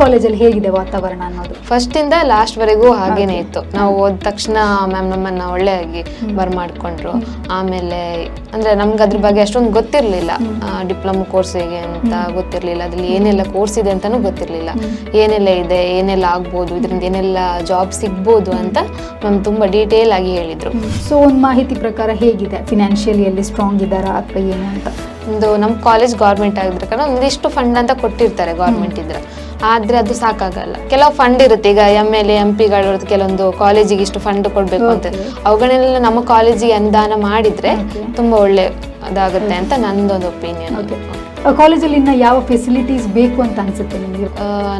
ಕಾಲೇಜಲ್ಲಿ ಹೇಗಿದೆ ವಾತಾವರಣ ಅನ್ನೋದು? ಫಸ್ಟ್ ಇಂದ ಲಾಸ್ಟ್ ವರೆಗೂ ಹಾಗೇನೆ ಇತ್ತು. ನಾವು ಹೋದ ತಕ್ಷಣ ಮ್ಯಾಮ್ ನಮ್ಮನ್ನ ಒಳ್ಳೆಯಾಗಿ ಬರ್ಮಾಡ್ಕೊಂಡ್ರು ಆಮೇಲೆ ಅಂದ್ರೆ ನಮ್ಗೆ ಅದ್ರ ಬಗ್ಗೆ ಅಷ್ಟೊಂದು ಗೊತ್ತಿರ್ಲಿಲ್ಲ. ಡಿಪ್ಲೊಮಾ ಕೋರ್ಸ್ ಹೇಗೆ ಅಂತ ಗೊತ್ತಿರ್ಲಿಲ್ಲ. ಅದ್ರಲ್ಲಿ ಏನೆಲ್ಲ ಕೋರ್ಸ್ ಇದೆ ಅಂತಾನೂ ಗೊತ್ತಿರ್ಲಿಲ್ಲ. ಏನೆಲ್ಲ ಇದೆ ಏನೆಲ್ಲ ಆಗ್ಬೋದು ಇದರಿಂದ ಏನೆಲ್ಲ ಜಾಬ್ ಸಿಗ್ಬೋದು ಅಂತ ಮ್ಯಾಮ್ ತುಂಬಾ ಡೀಟೇಲ್ ಆಗಿ ಹೇಳಿದ್ರು. ಸೊ ಒಂದು ಮಾಹಿತಿ ಪ್ರಕಾರ ಹೇಗಿದೆ? ಫಿನಾನ್ಷಿಯಲಿ ಸ್ಟ್ರಾಂಗ್ ಇದ್ದಾರಾ ಅಥವಾ ಏನು ಅಂತ? ಒಂದು ನಮ್ಮ ಕಾಲೇಜ್ ಗೌರ್ಮೆಂಟ್ ಆಗಿದ್ರೆ ಕಾರಣ ಒಂದಿಷ್ಟು ಫಂಡ್ ಅಂತ ಕೊಟ್ಟಿರ್ತಾರೆ ಗೌರ್ಮೆಂಟ್ ಇದ್ರೆ. ಆದ್ರೆ ಅದು ಸಾಕಾಗಲ್ಲ. ಕೆಲವು ಫಂಡ್ ಇರುತ್ತೆ. ಈಗ ಎಂ ಎಲ್ ಎಂ ಪಿಗಳು ಕೆಲವೊಂದು ಕಾಲೇಜಿಗೆ ಇಷ್ಟು ಫಂಡ್ ಕೊಡ್ಬೇಕು ಅಂತ. ಅವುಗಳನ್ನೆಲ್ಲ ನಮ್ಮ ಕಾಲೇಜಿಗೆ ಅನುದಾನ ಮಾಡಿದ್ರೆ. ತುಂಬಾ ಒಳ್ಳೆ ಅದಾಗುತ್ತೆ ಅಂತ ನಂದೊಂದು ಒಪಿನಿಯನ್ ಕಾಲೇಜಲ್ಲಿ ಇನ್ನ ಯಾವ ಫೆಸಿಲಿಟೀಸ್ ಬೇಕು ಅಂತ ಅನ್ಸುತ್ತೆ ನಿಮಗೆ?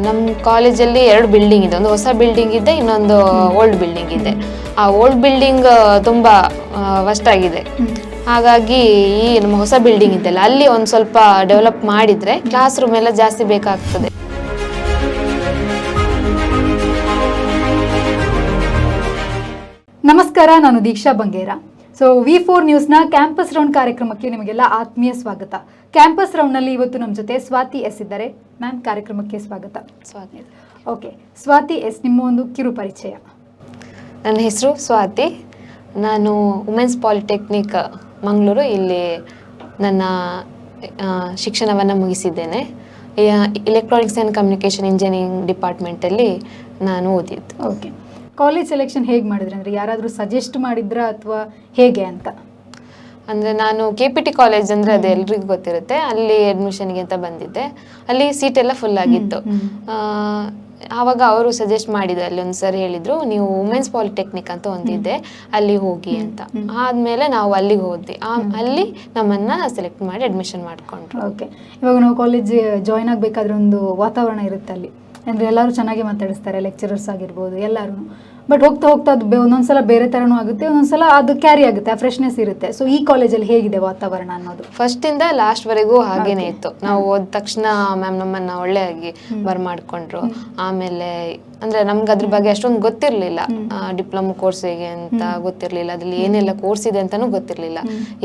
ನಮ್ಮ ಕಾಲೇಜಲ್ಲಿ ಎರಡು ಬಿಲ್ಡಿಂಗ್ ಇದೆ. ಒಂದು ಹೊಸ ಬಿಲ್ಡಿಂಗ್ ಇದೆ ಇನ್ನೊಂದು ಓಲ್ಡ್ ಬಿಲ್ಡಿಂಗ್ ಇದೆ. ಆ ಓಲ್ಡ್ ಬಿಲ್ಡಿಂಗ್ ತುಂಬಾ ವಸ್ಟ್ ಆಗಿದೆ. ಹಾಗಾಗಿ ಈ ನಮ್ಮ ಹೊಸ ಬಿಲ್ಡಿಂಗ್ ಇದೆಯಲ್ಲ ಅಲ್ಲಿ ಒಂದು ಸ್ವಲ್ಪ ಡೆವಲಪ್ ಮಾಡಿದ್ರೆ ಕ್ಲಾಸ್ ರೂಮ್ ಎಲ್ಲ ಜಾಸ್ತಿ ಬೇಕಾಗ್ತದೆ. ನಮಸ್ಕಾರ ನಾನು Deeksha Bangera. So V four ನ್ಯೂಸ್ನ campus round ಕಾರ್ಯಕ್ರಮಕ್ಕೆ ನಿಮಗೆಲ್ಲ ಆತ್ಮೀಯ ಸ್ವಾಗತ. ಕ್ಯಾಂಪಸ್ ರೌಂಡ್ನಲ್ಲಿ ಇವತ್ತು ನಮ್ಮ ಜೊತೆ ಸ್ವಾತಿ ಎಸ್ ಇದ್ದಾರೆ. ಮ್ಯಾಮ್ ಕಾರ್ಯಕ್ರಮಕ್ಕೆ ಸ್ವಾಗತ. ಸ್ವಾತಿ. ಓಕೆ ಸ್ವಾತಿ ಎಸ್ ನಿಮ್ಮ ಒಂದು ಕಿರು ಪರಿಚಯ. ನನ್ನ ಹೆಸರು ಸ್ವಾತಿ. ನಾನು ವುಮೆನ್ಸ್ ಪಾಲಿಟೆಕ್ನಿಕ್ ಮಂಗಳೂರು. ಇಲ್ಲಿ ನನ್ನ ಶಿಕ್ಷಣವನ್ನು ಮುಗಿಸಿದ್ದೇನೆ. ಎಲೆಕ್ಟ್ರಾನಿಕ್ಸ್ ಆ್ಯಂಡ್ ಕಮ್ಯುನಿಕೇಷನ್ ಇಂಜಿನಿಯರಿಂಗ್ ಡಿಪಾರ್ಟ್ಮೆಂಟಲ್ಲಿ ನಾನು ಓದಿದ್ದು. ಓಕೆ ಕಾಲೇಜ್ ಸೆಲೆಕ್ಷನ್ ಹೇಗೆ ಮಾಡಿದ್ರಿ? ಅಂದರೆ ಯಾರಾದರೂ ಸಜೆಸ್ಟ್ ಮಾಡಿದ್ರಾ ಅಥವಾ ಹೇಗೆ ಅಂತ? ಅಂದರೆ ನಾನು ಕೆ ಪಿ ಟಿ ಕಾಲೇಜ್ ಅಂದರೆ ಅದು ಎಲ್ರಿಗೂ ಗೊತ್ತಿರುತ್ತೆ. ಅಲ್ಲಿ ಅಡ್ಮಿಷನ್ಗೆ ಅಂತ ಬಂದಿದ್ದೆ. ಅಲ್ಲಿ ಸೀಟ್ ಎಲ್ಲ ಫುಲ್ ಆಗಿತ್ತು. ಆ, ಆವಾಗ ಅವರು ಸಜೆಸ್ಟ್ ಮಾಡಿದ್ರು ಅಲ್ಲಿ ಒಂದು ಸರ್ ಹೇಳಿದ್ರು ನೀವು ವುಮೆನ್ಸ್ ಪಾಲಿಟೆಕ್ನಿಕ್ ಅಂತ ಒಂದಿದೆ ಅಲ್ಲಿ ಹೋಗಿ ಅಂತ. ಆದ್ಮೇಲೆ ನಾವು ಅಲ್ಲಿಗೆ ಹೋದ್ವಿ. ಅಲ್ಲಿ ನಮ್ಮನ್ನ ಸೆಲೆಕ್ಟ್ ಮಾಡಿ ಅಡ್ಮಿಷನ್ ಮಾಡ್ಕೊಂಡ್ರು. ಓಕೆ ಇವಾಗ ನಾವು ಕಾಲೇಜ್ ಜಾಯ್ನ್ ಆಗಬೇಕಾದ್ರೆ ಒಂದು ವಾತಾವರಣ ಇರುತ್ತೆ ಅಲ್ಲಿ. ಅಂದರೆ ಎಲ್ಲರೂ ಚೆನ್ನಾಗಿ ಮಾತಾಡಿಸ್ತಾರೆ ಲೆಕ್ಚರರ್ಸ್ ಆಗಿರ್ಬೋದು ಎಲ್ಲರೂ ಬಟ್ ಹೋಗ್ತಾ ಹೋಗ್ತಾ ಅದು ಒಂದೊಂದ್ಸಲ ಬೇರೆ ಥರನೂ ಆಗುತ್ತೆ ಒಂದೊಂದ್ಸಲ ಅದು ಕ್ಯಾರಿ ಆಗುತ್ತೆ ಆ ಫ್ರೆಶ್ನೆಸ್ ಇರುತ್ತೆ. ಸೊ ಈ ಕಾಲೇಜಲ್ಲಿ ಹೇಗಿದೆ ವಾತಾವರಣ ಅನ್ನೋದು? ಫಸ್ಟ್ ಇಂದ ಲಾಸ್ಟ್ ವರೆಗೂ ಹಾಗೇನೆ ಇತ್ತು. ನಾವು ಹೋದ ತಕ್ಷಣ ಮ್ಯಾಮ್ ನಮ್ಮನ್ನ ಒಳ್ಳೆಯಾಗಿ ಬರ್ಮಾಡ್ಕೊಂಡ್ರು ಆಮೇಲೆ ಅಂದ್ರೆ ನಮ್ಗೆ ಅದ್ರ ಬಗ್ಗೆ ಅಷ್ಟೊಂದು ಗೊತ್ತಿರ್ಲಿಲ್ಲ. ಡಿಪ್ಲೊಮಾ ಕೋರ್ಸ್ ಹೇಗೆ ಅಂತ ಗೊತ್ತಿರ್ಲಿಲ್ಲ. ಅದ್ರಲ್ಲಿ ಏನೆಲ್ಲ ಕೋರ್ಸ್ ಇದೆ ಅಂತಾನು ಗೊತ್ತಿರ್ಲಿಲ್ಲ.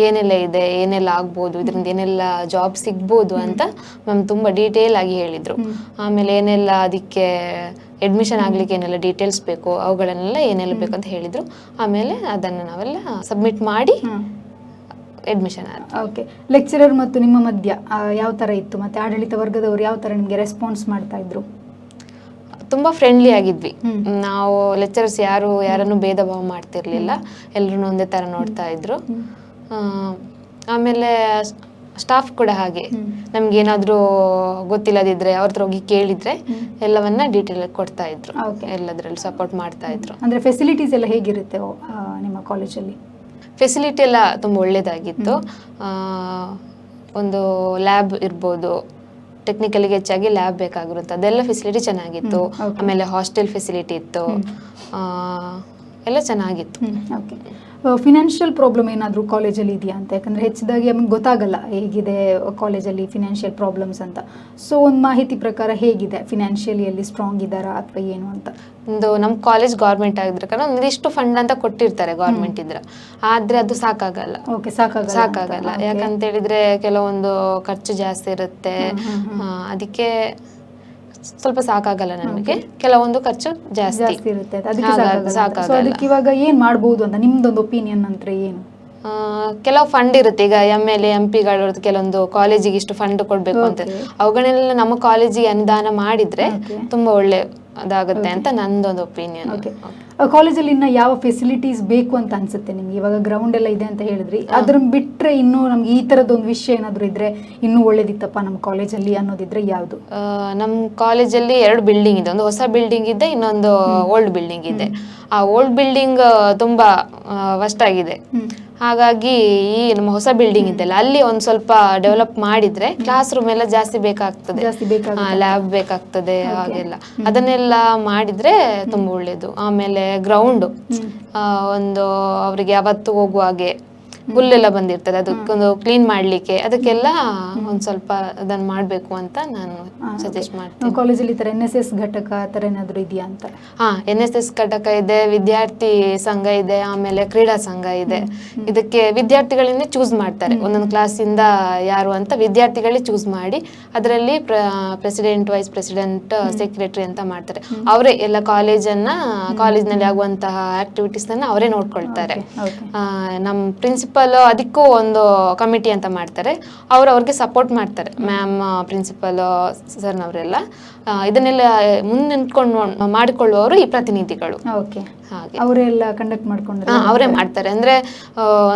ಏನೆಲ್ಲ ಇದೆ ಏನೆಲ್ಲ ಆಗ್ಬೋದು ಇದರಿಂದ ಏನೆಲ್ಲ ಜಾಬ್ ಸಿಗ್ಬೋದು ಅಂತ ಮ್ಯಾಮ್ ತುಂಬಾ ಡೀಟೇಲ್ ಆಗಿ ಹೇಳಿದ್ರು. ಆಮೇಲೆ ಏನೆಲ್ಲ ಅದಕ್ಕೆ ಅಡ್ಮಿಷನ್ ಆಗಲಿಕ್ಕೆ ಏನೆಲ್ಲ ಡೀಟೇಲ್ಸ್ ಬೇಕು ಅವುಗಳನ್ನೆಲ್ಲ ಏನೆಲ್ಲ ಬೇಕು ಅಂತ ಹೇಳಿದ್ರು. ಆಮೇಲೆ ಅದನ್ನು ನಾವೆಲ್ಲ ಸಬ್ಮಿಟ್ ಮಾಡಿ ಅಡ್ಮಿಷನ್ ಆಯಿತು. ಓಕೆ ಲೆಕ್ಚರರ್ ಮತ್ತು ನಿಮ್ಮ ಮಧ್ಯ ಯಾವ ಥರ ಇತ್ತು? ಮತ್ತು ಆಡಳಿತ ವರ್ಗದವರು ಯಾವ ಥರ ನಿಮಗೆ ರೆಸ್ಪಾನ್ಸ್ ಮಾಡ್ತಾ ಇದ್ರು? ತುಂಬ ಫ್ರೆಂಡ್ಲಿ ಆಗಿದ್ವಿ. ನಾವು ಲೆಕ್ಚರರ್ಸ್ ಯಾರು ಯಾರನ್ನು ಭೇದ ಭಾವ ಮಾಡ್ತಿರ್ಲಿಲ್ಲ. ಎಲ್ಲರೂ ಒಂದೇ ಥರ ನೋಡ್ತಾ ಇದ್ರು. ಆಮೇಲೆ ಸ್ಟಾಫ್ ಕೂಡ ಹಾಗೆ. ನಮ್ಗೆ ಏನಾದ್ರೂ ಗೊತ್ತಿಲ್ಲದಿದ್ರೆ ಅವ್ರ ಹತ್ರ ಹೋಗಿ ಕೇಳಿದ್ರೆ ಎಲ್ಲವನ್ನ ಡೀಟೇಲ್ ಕೊಡ್ತಾ ಇದ್ರು. ಎಲ್ಲದ್ರಲ್ಲಿ ಸಪೋರ್ಟ್ ಮಾಡ್ತಾ ಇದ್ರು. ಅಂದ್ರೆ ಫೆಸಿಲಿಟೀಸ್ ಎಲ್ಲ ಹೇಗಿರುತ್ತೆ ನಿಮ್ಮ ಕಾಲೇಜಲ್ಲಿ ಫೆಸಿಲಿಟಿ ಎಲ್ಲ ತುಂಬ ಒಳ್ಳೇದಾಗಿತ್ತು. ಒಂದು ಲ್ಯಾಬ್ ಇರ್ಬೋದು. ಟೆಕ್ನಿಕಲಿಗೆ ಹೆಚ್ಚಾಗಿ ಲ್ಯಾಬ್ ಬೇಕಾಗಿರುತ್ತೆ. ಅದೆಲ್ಲ ಫೆಸಿಲಿಟಿ ಚೆನ್ನಾಗಿತ್ತು. ಆಮೇಲೆ ಹಾಸ್ಟೆಲ್ ಫೆಸಿಲಿಟಿ ಇತ್ತು. ಎಲ್ಲ ಚೆನ್ನಾಗಿತ್ತು. ಓಕೆ ಫಿನಾನ್ಷಿಯಲ್ ಪ್ರಾಬ್ಲಮ್ ಏನಾದರೂ ಕಾಲೇಜಲ್ಲಿ ಇದೆಯಾ ಅಂತ? ಯಾಕಂದರೆ ಹೆಚ್ಚಿದಾಗಿ ನಮಗೆ ಗೊತ್ತಾಗಲ್ಲ ಹೇಗಿದೆ ಕಾಲೇಜಲ್ಲಿ ಫಿನಾನ್ಷಿಯಲ್ ಪ್ರಾಬ್ಲಮ್ಸ್ ಅಂತ. ಸೊ ಒಂದು ಮಾಹಿತಿ ಪ್ರಕಾರ ಹೇಗಿದೆ? ಫಿನಾನ್ಷಿಯಲಿ ಸ್ಟ್ರಾಂಗ್ ಇದ್ದಾರಾ ಅಥವಾ ಏನು ಅಂತ? ಒಂದು ನಮ್ಮ ಕಾಲೇಜ್ ಗೌರ್ಮೆಂಟ್ ಆಗಿದ್ರೆ ಒಂದಿಷ್ಟು ಫಂಡ್ ಅಂತ ಕೊಟ್ಟಿರ್ತಾರೆ ಗೌರ್ಮೆಂಟ್ ಇದ್ರೆ. ಆದ್ರೆ ಅದು ಸಾಕಾಗಲ್ಲ. ಓಕೆ ಸಾಕಾಗಲ್ಲ ಸಾಕಾಗಲ್ಲ. ಯಾಕಂತ ಹೇಳಿದ್ರೆ ಕೆಲವೊಂದು ಖರ್ಚು ಜಾಸ್ತಿ ಇರುತ್ತೆ. ಅದಕ್ಕೆ ಸ್ವಲ್ಪ ಸಾಕಾಗಲ್ಲ ನಮಗೆ. ಕೆಲವೊಂದು ಖರ್ಚು ಜಾಸ್ತಿ. ಜಾಸ್ತಿ ಇರುತ್ತೆ. ಅದಕ್ಕೆ ಹಾಗಾಗಿ ಸಾಕಾಗಲ್ಲ. ಸೊ ಅದಕ್ಕೆ ಇವಾಗ ಏನ್ ಮಾಡ್ಬೋದು ಅಂತ ನಿಮ್ದೊಂದು ಒಪಿನಿಯನ್ ಅಂತ ಏನು? ಆ, ಕೆಲವು ಫಂಡ್ ಇರುತ್ತೆ. ಈಗ ಎಂ ಎಲ್ ಎಂ ಪಿಗಳು ಕೆಲವೊಂದು ಕಾಲೇಜಿಗೆ ಇಷ್ಟು ಫಂಡ್ ಕೊಡ್ಬೇಕು ಅಂತ. Okay. ಅವುಗಳನ್ನೆಲ್ಲ ನಮ್ಮ ಕಾಲೇಜಿಗೆ ಅನುದಾನ ಮಾಡಿದ್ರೆ Okay. ತುಂಬಾ ಒಳ್ಳೆ ಅದಾಗುತ್ತೆ ಅಂತ ನಂದೊಂದು ಒಪಿನಿಯನ್ ಓಕೆ ಕಾಲೇಜಲ್ಲಿ ಇನ್ನು ಯಾವ ಫೆಸಿಲಿಟೀಸ್ ಬೇಕು ಅಂತ ಅನ್ಸುತ್ತೆ ನಿಮ್ಗೆ? ಇವಾಗ ಗ್ರೌಂಡ್ ಎಲ್ಲ ಇದೆ ಅಂತ ಹೇಳಿದ್ರಿ. ಅದ್ರ ಬಿಟ್ರೆ ಇನ್ನೂ ನಮ್ಗೆ ಈ ಥರದ್ದೊಂದು ವಿಷಯ ಏನಾದರೂ ಇದ್ರೆ ಇನ್ನೂ ಒಳ್ಳೇದಿತ್ತಪ್ಪ ನಮ್ಮ ಕಾಲೇಜಲ್ಲಿ ಅನ್ನೋದಿದ್ರೆ ಯಾವುದು? ನಮ್ಮ ಕಾಲೇಜಲ್ಲಿ ಎರಡು ಬಿಲ್ಡಿಂಗ್ ಇದೆ. ಒಂದು ಹೊಸ ಬಿಲ್ಡಿಂಗ್ ಇದೆ ಇನ್ನೊಂದು ಓಲ್ಡ್ ಬಿಲ್ಡಿಂಗ್ ಇದೆ. ಆ ಓಲ್ಡ್ ಬಿಲ್ಡಿಂಗ್ ತುಂಬಾ ವಸ್ಟ್ ಆಗಿದೆ. ಹಾಗಾಗಿ ಈ ನಮ್ಮ ಹೊಸ ಬಿಲ್ಡಿಂಗ್ ಇದೆಲ್ಲ ಅಲ್ಲಿ ಒಂದ್ ಸ್ವಲ್ಪ ಡೆವಲಪ್ ಮಾಡಿದ್ರೆ ಕ್ಲಾಸ್ ರೂಮ್ ಎಲ್ಲ ಜಾಸ್ತಿ ಬೇಕಾಗ್ತದೆ. ಲ್ಯಾಬ್ ಬೇಕಾಗ್ತದೆ ಹಾಗೆಲ್ಲ. ಅದನ್ನೆಲ್ಲ ಮಾಡಿದ್ರೆ ತುಂಬಾ ಒಳ್ಳೇದು. ಆಮೇಲೆ ಗ್ರೌಂಡ್ ಒಂದು ಅವರಿಗೆ ಯಾವತ್ತು ಹೋಗುವಾಗೆ ಹುಲ್ಲೆಲ್ಲ ಬಂದಿರ್ತದೆ. ಅದಕ್ಕೊಂದು ಕ್ಲೀನ್ ಮಾಡ್ಲಿಕ್ಕೆ. ಅದಕ್ಕೆಲ್ಲ ಒಂದ್ ಸ್ವಲ್ಪ ಅದನ್ನ ಮಾಡ್ಬೇಕು ಅಂತ ನಾನು ಸಜೆಸ್ಟ್ ಮಾಡ್ತೀನಿ. ಕಾಲೇಜಲ್ಲಿ ಥರ ಎನ್ ಎಸ್ ಎಸ್ ಘಟಕ ಆತರ ಏನಾದ್ರು ಇದೆಯಾ ಅಂತ? ಹಾ ಎನ್ ಎಸ್ ಎಸ್ ಘಟಕ ಇದೆ ವಿದ್ಯಾರ್ಥಿ ಸಂಘ ಇದೆ ಆಮೇಲೆ ಕ್ರೀಡಾ ಸಂಘ ಇದೆ. ಇದಕ್ಕೆ ವಿದ್ಯಾರ್ಥಿಗಳನ್ನೇ ಚೂಸ್ ಮಾಡ್ತಾರೆ. ಒಂದೊಂದು ಕ್ಲಾಸಿಂದ ಯಾರು ಅಂತ ವಿದ್ಯಾರ್ಥಿಗಳೇ ಚೂಸ್ ಮಾಡಿ ಅದರಲ್ಲಿ ಪ್ರೆಸಿಡೆಂಟ್ ವೈಸ್ ಪ್ರೆಸಿಡೆಂಟ್ ಸೆಕ್ರೆಟರಿ ಅಂತ ಮಾಡ್ತಾರೆ. ಅವರೇ ಎಲ್ಲ ಕಾಲೇಜನ್ನ ಕಾಲೇಜ್ನಲ್ಲಿ ಆಗುವಂತಹ ಆಕ್ಟಿವಿಟೀಸ್ ಅನ್ನ ಅವರೇ ನೋಡ್ಕೊಳ್ತಾರೆ. ನಮ್ಮ ಪ್ರಿನ್ಸಿಪಲ್ ಅದಕ್ಕೂ ಒಂದು ಕಮಿಟಿ ಅಂತ ಮಾಡ್ತಾರೆ. ಅವ್ರು ಅವ್ರಿಗೆ ಸಪೋರ್ಟ್ ಮಾಡ್ತಾರೆ. ಮ್ಯಾಮ್ ಪ್ರಿನ್ಸಿಪಲ್ ಸರ್ನವರೆಲ್ಲ ಇದನ್ನೆಲ್ಲ ಮುಂದೆ ನಿಂತ್ಕೊಂಡು ಮಾಡಿಕೊಳ್ಳುವವರು ಈ ಪ್ರತಿನಿಧಿಗಳು. ಓಕೆ ಹಾಗೆ. ಅವರೇ ಎಲ್ಲ ಕಂಡಕ್ಟ್ ಮಾಡ್ಕೊಂಡು ಅವರೇ ಮಾಡ್ತಾರೆ. ಅಂದ್ರೆ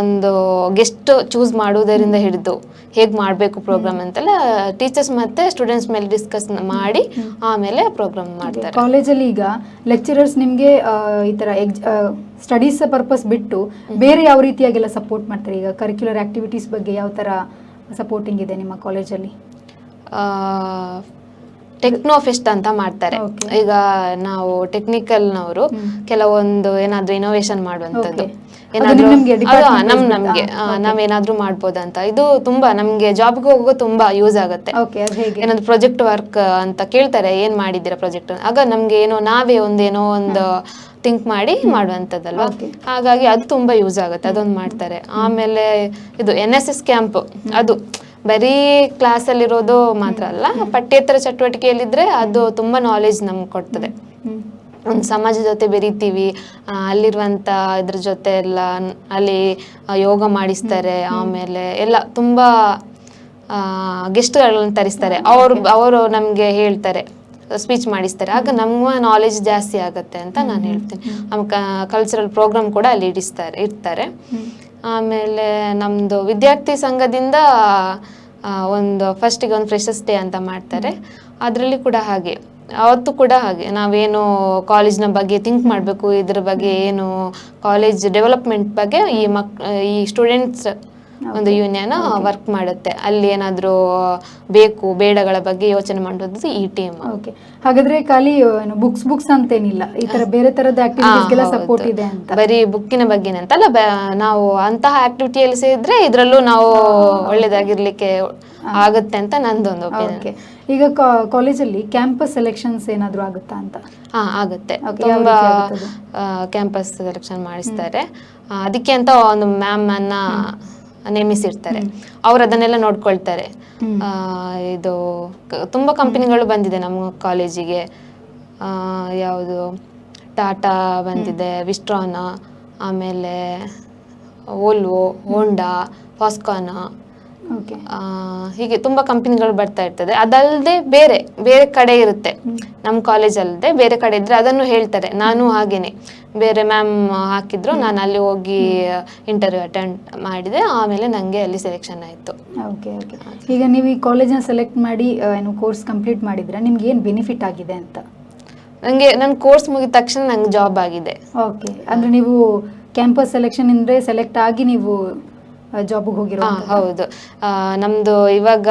ಒಂದು ಗೆಸ್ಟ್ ಚೂಸ್ ಮಾಡೋದರಿಂದ ಹಿಡಿದು ಹೇಗ್ ಮಾಡ್ಬೇಕು ಪ್ರೋಗ್ರಾಮ್ ಅಂತೆಲ್ಲ ಟೀಚರ್ಸ್ ಮತ್ತೆ ಸ್ಟೂಡೆಂಟ್ಸ್ ಮೇಲೆ ಡಿಸ್ಕಸ್ ಮಾಡಿ ಆಮೇಲೆ ಪ್ರೋಗ್ರಾಮ್ ಮಾಡ್ತಾರೆ. ಕಾಲೇಜಲ್ಲಿ ಈಗ ಲೆಕ್ಚರರ್ಸ್ ನಿಮಗೆ ಈ ತರ ಎಕ್ಸ್ ಸ್ಟಡೀಸ್ ಪರ್ಪಸ್ ಬಿಟ್ಟು ಬೇರೆ ಯಾವ ರೀತಿಯಾಗೆಲ್ಲ ಸಪೋರ್ಟ್ ಮಾಡ್ತಾರೆ? ಈಗ ಕರಿಕ್ಯುಲರ್ ಆಕ್ಟಿವಿಟೀಸ್ ಬಗ್ಗೆ ಯಾವ ತರ ಸಪೋರ್ಟಿಂಗ್ ಇದೆ ನಿಮ್ಮ ಕಾಲೇಜಲ್ಲಿ ಟೆಕ್ನೋ ಫೆಸ್ಟ್ ಅಂತ ಮಾಡ್ತಾರೆ. ಈಗ ನಾವು ಟೆಕ್ನಿಕಲ್ನವರು ಕೆಲವೊಂದು ಏನಾದ್ರೂ ಇನೋವೇಶನ್ ಮಾಡುವಂತದ್ದು. ಏನಾದ್ರೂ ನಮ್ ನಮ್ಗೆ. ನಾವೇನಾದ್ರೂ ಮಾಡ್ಬೋದಂತ. ಇದು ತುಂಬಾ ನಮ್ಗೆ ಜಾಬ್ಗೆ ಹೋಗೋ ತುಂಬಾ ಯೂಸ್ ಆಗುತ್ತೆ. ಏನಾದ್ರು ಪ್ರಾಜೆಕ್ಟ್ ವರ್ಕ್ ಅಂತ ಕೇಳ್ತಾರೆ ಏನ್ ಮಾಡಿದ್ದೀರಾ ಪ್ರಾಜೆಕ್ಟ್ ಆಗ ನಮ್ಗೆ ಏನೋ ನಾವೇ ಒಂದೇನೋ ಒಂದು ಥಿಂಕ್ ಮಾಡಿ ಮಾಡುವಂಥದ್ದಲ್ವಾ? ಹಾಗಾಗಿ ಅದು ತುಂಬಾ ಯೂಸ್ ಆಗುತ್ತೆ ಅದೊಂದು ಮಾಡ್ತಾರೆ. ಆಮೇಲೆ ಇದು ಎನ್ ಎಸ್ ಎಸ್ ಕ್ಯಾಂಪ್ ಅದು. ಬರೀ ಕ್ಲಾಸಲ್ಲಿರೋದು ಮಾತ್ರ ಅಲ್ಲ ಪಠ್ಯೇತರ ಚಟುವಟಿಕೆಯಲ್ಲಿದ್ರೆ ಅದು ತುಂಬಾ ನಾಲೆಜ್ ನಮ್ಗೆ ಕೊಡ್ತದೆ. ಒಂದು ಸಮಾಜ ಜೊತೆ ಬೆರಿತೀವಿ ಆ, ಅಲ್ಲಿರುವಂತ ಇದ್ರ ಜೊತೆ ಎಲ್ಲ ಅಲ್ಲಿ ಯೋಗ ಮಾಡಿಸ್ತಾರೆ ಆಮೇಲೆ ಎಲ್ಲ ತುಂಬಾ ಗೆಸ್ಟ್ಗಳನ್ನು ತರಿಸ್ತಾರೆ. ಅವರು ಅವರು ನಮಗೆ ಹೇಳ್ತಾರೆ ಸ್ಪೀಚ್ ಮಾಡಿಸ್ತಾರೆ. ಆಗ ನಮ್ಮ ನಾಲೆಜ್ ಜಾಸ್ತಿ ಆಗುತ್ತೆ ಅಂತ ನಾನು ಹೇಳ್ತೀನಿ. ನಮ್ಮ ಕಲ್ಚರಲ್ ಪ್ರೋಗ್ರಾಮ್ ಕೂಡ ಅಲ್ಲಿ ಇಡಿಸ್ತಾರೆ ಇರ್ತಾರೆ ಆಮೇಲೆ ನಮ್ಮದು ವಿದ್ಯಾರ್ಥಿ ಸಂಘದಿಂದ ಒಂದು ಫಸ್ಟಿಗೆ ಒಂದು ಫ್ರೆಶರ್ಸ್ ಡೇ ಅಂತ ಮಾಡ್ತಾರೆ. ಅದರಲ್ಲಿ ಕೂಡ ಹಾಗೆ. ಅವತ್ತು ಕೂಡ ಹಾಗೆ. ನಾವೇನು ಕಾಲೇಜ್ನ ಬಗ್ಗೆ ಥಿಂಕ್ ಮಾಡಬೇಕು, ಇದ್ರ ಬಗ್ಗೆ ಏನು ಕಾಲೇಜ್ ಡೆವಲಪ್ಮೆಂಟ್ ಬಗ್ಗೆ ಈ ಮಕ್, ಈ ಸ್ಟೂಡೆಂಟ್ಸ್ ಒಂದು ಯೂನಿಯನ್ ವರ್ಕ್ ಮಾಡುತ್ತೆ. ಅಲ್ಲಿ ಏನಾದರೂ ಬೇಕು ಬೇಡಗಳ ಬಗ್ಗೆ ಯೋಚನೆ ಮಾಡೋದು ಈ ಟೀಮ್ ಓಕೆ ಹಾಗಾದ್ರೆ ಖಾಲಿ ಬುಕ್ಸ್ ಬುಕ್ಸ್ ಅಂತೇನಿಲ್ಲ. ಈ ತರ ಬೇರೆ ತರದ ಆಕ್ಟಿವಿಟೀಸ್ಗೆಲ್ಲ ಸಪೋರ್ಟ್ ಇದೆ ಅಂತ. ಬರೀ ಬುಕ್ಕಿನ ಬಗ್ಗೆನೇ ಅಂತಲ್ಲ ನಾವು ಅಂತಹ ಆಕ್ಟಿವಿಟಿಯಲ್ಲಿ ಸೇರಿದ್ರೆ ಇದರಲ್ಲೂ ನಾವು ಒಳ್ಳೇದಾಗಿರ್ಲಿಕ್ಕೆ ಆಗುತ್ತೆ ಅಂತ ನಂದೊಂದು ಓಕೆ ಈಗ ಕಾಲೇಜಲ್ಲಿ ಕ್ಯಾಂಪಸ್ ಸೆಲೆಕ್ಷನ್ಸ್ ಏನಾದರೂ ಆಗುತ್ತಾ ಅಂತ? ಹಾ ಆಗುತ್ತೆ. ತುಂಬಾ ಕ್ಯಾಂಪಸ್ ಸೆಲೆಕ್ಷನ್ ಮಾಡಿಸ್ತಾರೆ. ಅದಕ್ಕೆ ಅಂತ ಒಂದು ಮ್ಯಾಮ್ ಅನ್ನ ನೇಮಿಸಿರ್ತಾರೆ ಅವ್ರು ಅದನ್ನೆಲ್ಲ ನೋಡ್ಕೊಳ್ತಾರೆ. ಆ, ಇದು ತುಂಬಾ ಕಂಪನಿಗಳು ಬಂದಿದೆ ನಮ್ಮ ಕಾಲೇಜಿಗೆ. ಯಾವುದು ಟಾಟಾ ಬಂದಿದೆ ವಿಸ್ಟ್ರಾನ ಆಮೇಲೆ ಓಲ್ವೋ ಹೋಂಡಾ ಫಾಸ್ಕಾನ್. ಹೀಗೆ ತುಂಬಾ ಕಂಪನಿಗಳು ಬರ್ತಾ ಇರ್ತದೆ. ಅದಲ್ಲದೆ ಬೇರೆ ಬೇರೆ ಕಡೆ ಇರುತ್ತೆ. ನಮ್ಮ ಕಾಲೇಜ್ ಅಲ್ಲದೆ ಬೇರೆ ಕಡೆ ಇದ್ರೆ ಅದನ್ನು ಹೇಳ್ತಾರೆ. ನಾನು ಹಾಗೇನೆ. ಬೇರೆ ಮ್ಯಾಮ್ ಹಾಕಿದ್ರು ನಾನು ಅಲ್ಲಿ ಹೋಗಿ ಇಂಟರ್ವ್ಯೂ ಅಟೆಂಡ್ ಮಾಡಿದೆ. ಆಮೇಲೆ ನನಗೆ ಅಲ್ಲಿ ಸೆಲೆಕ್ಷನ್ ಆಯಿತು. ಓಕೆ ಓಕೆ ಈಗ ನೀವು ಈ ಕಾಲೇಜನ್ನ ಸೆಲೆಕ್ಟ್ ಮಾಡಿ ಏನು ಕೋರ್ಸ್ ಕಂಪ್ಲೀಟ್ ಮಾಡಿದ್ರೆ ನಿಮ್ಗೆ ಏನು ಬೆನಿಫಿಟ್ ಆಗಿದೆ ಅಂತ? ನನಗೆ ನನ್ನ ಕೋರ್ಸ್ ಮುಗಿದ ತಕ್ಷಣ ನಂಗೆ ಜಾಬ್ ಆಗಿದೆ. ಓಕೆ ಅಂದ್ರೆ ನೀವು ಕ್ಯಾಂಪಸ್ ಸೆಲೆಕ್ಷನ್ ಇಂದ್ರೆ ಸೆಲೆಕ್ಟ್ ಆಗಿ ನೀವು ಜಾಬ್ಗೆ ಹೋಗಿರೋ ಹೌದು. ನಮ್ದು ಇವಾಗ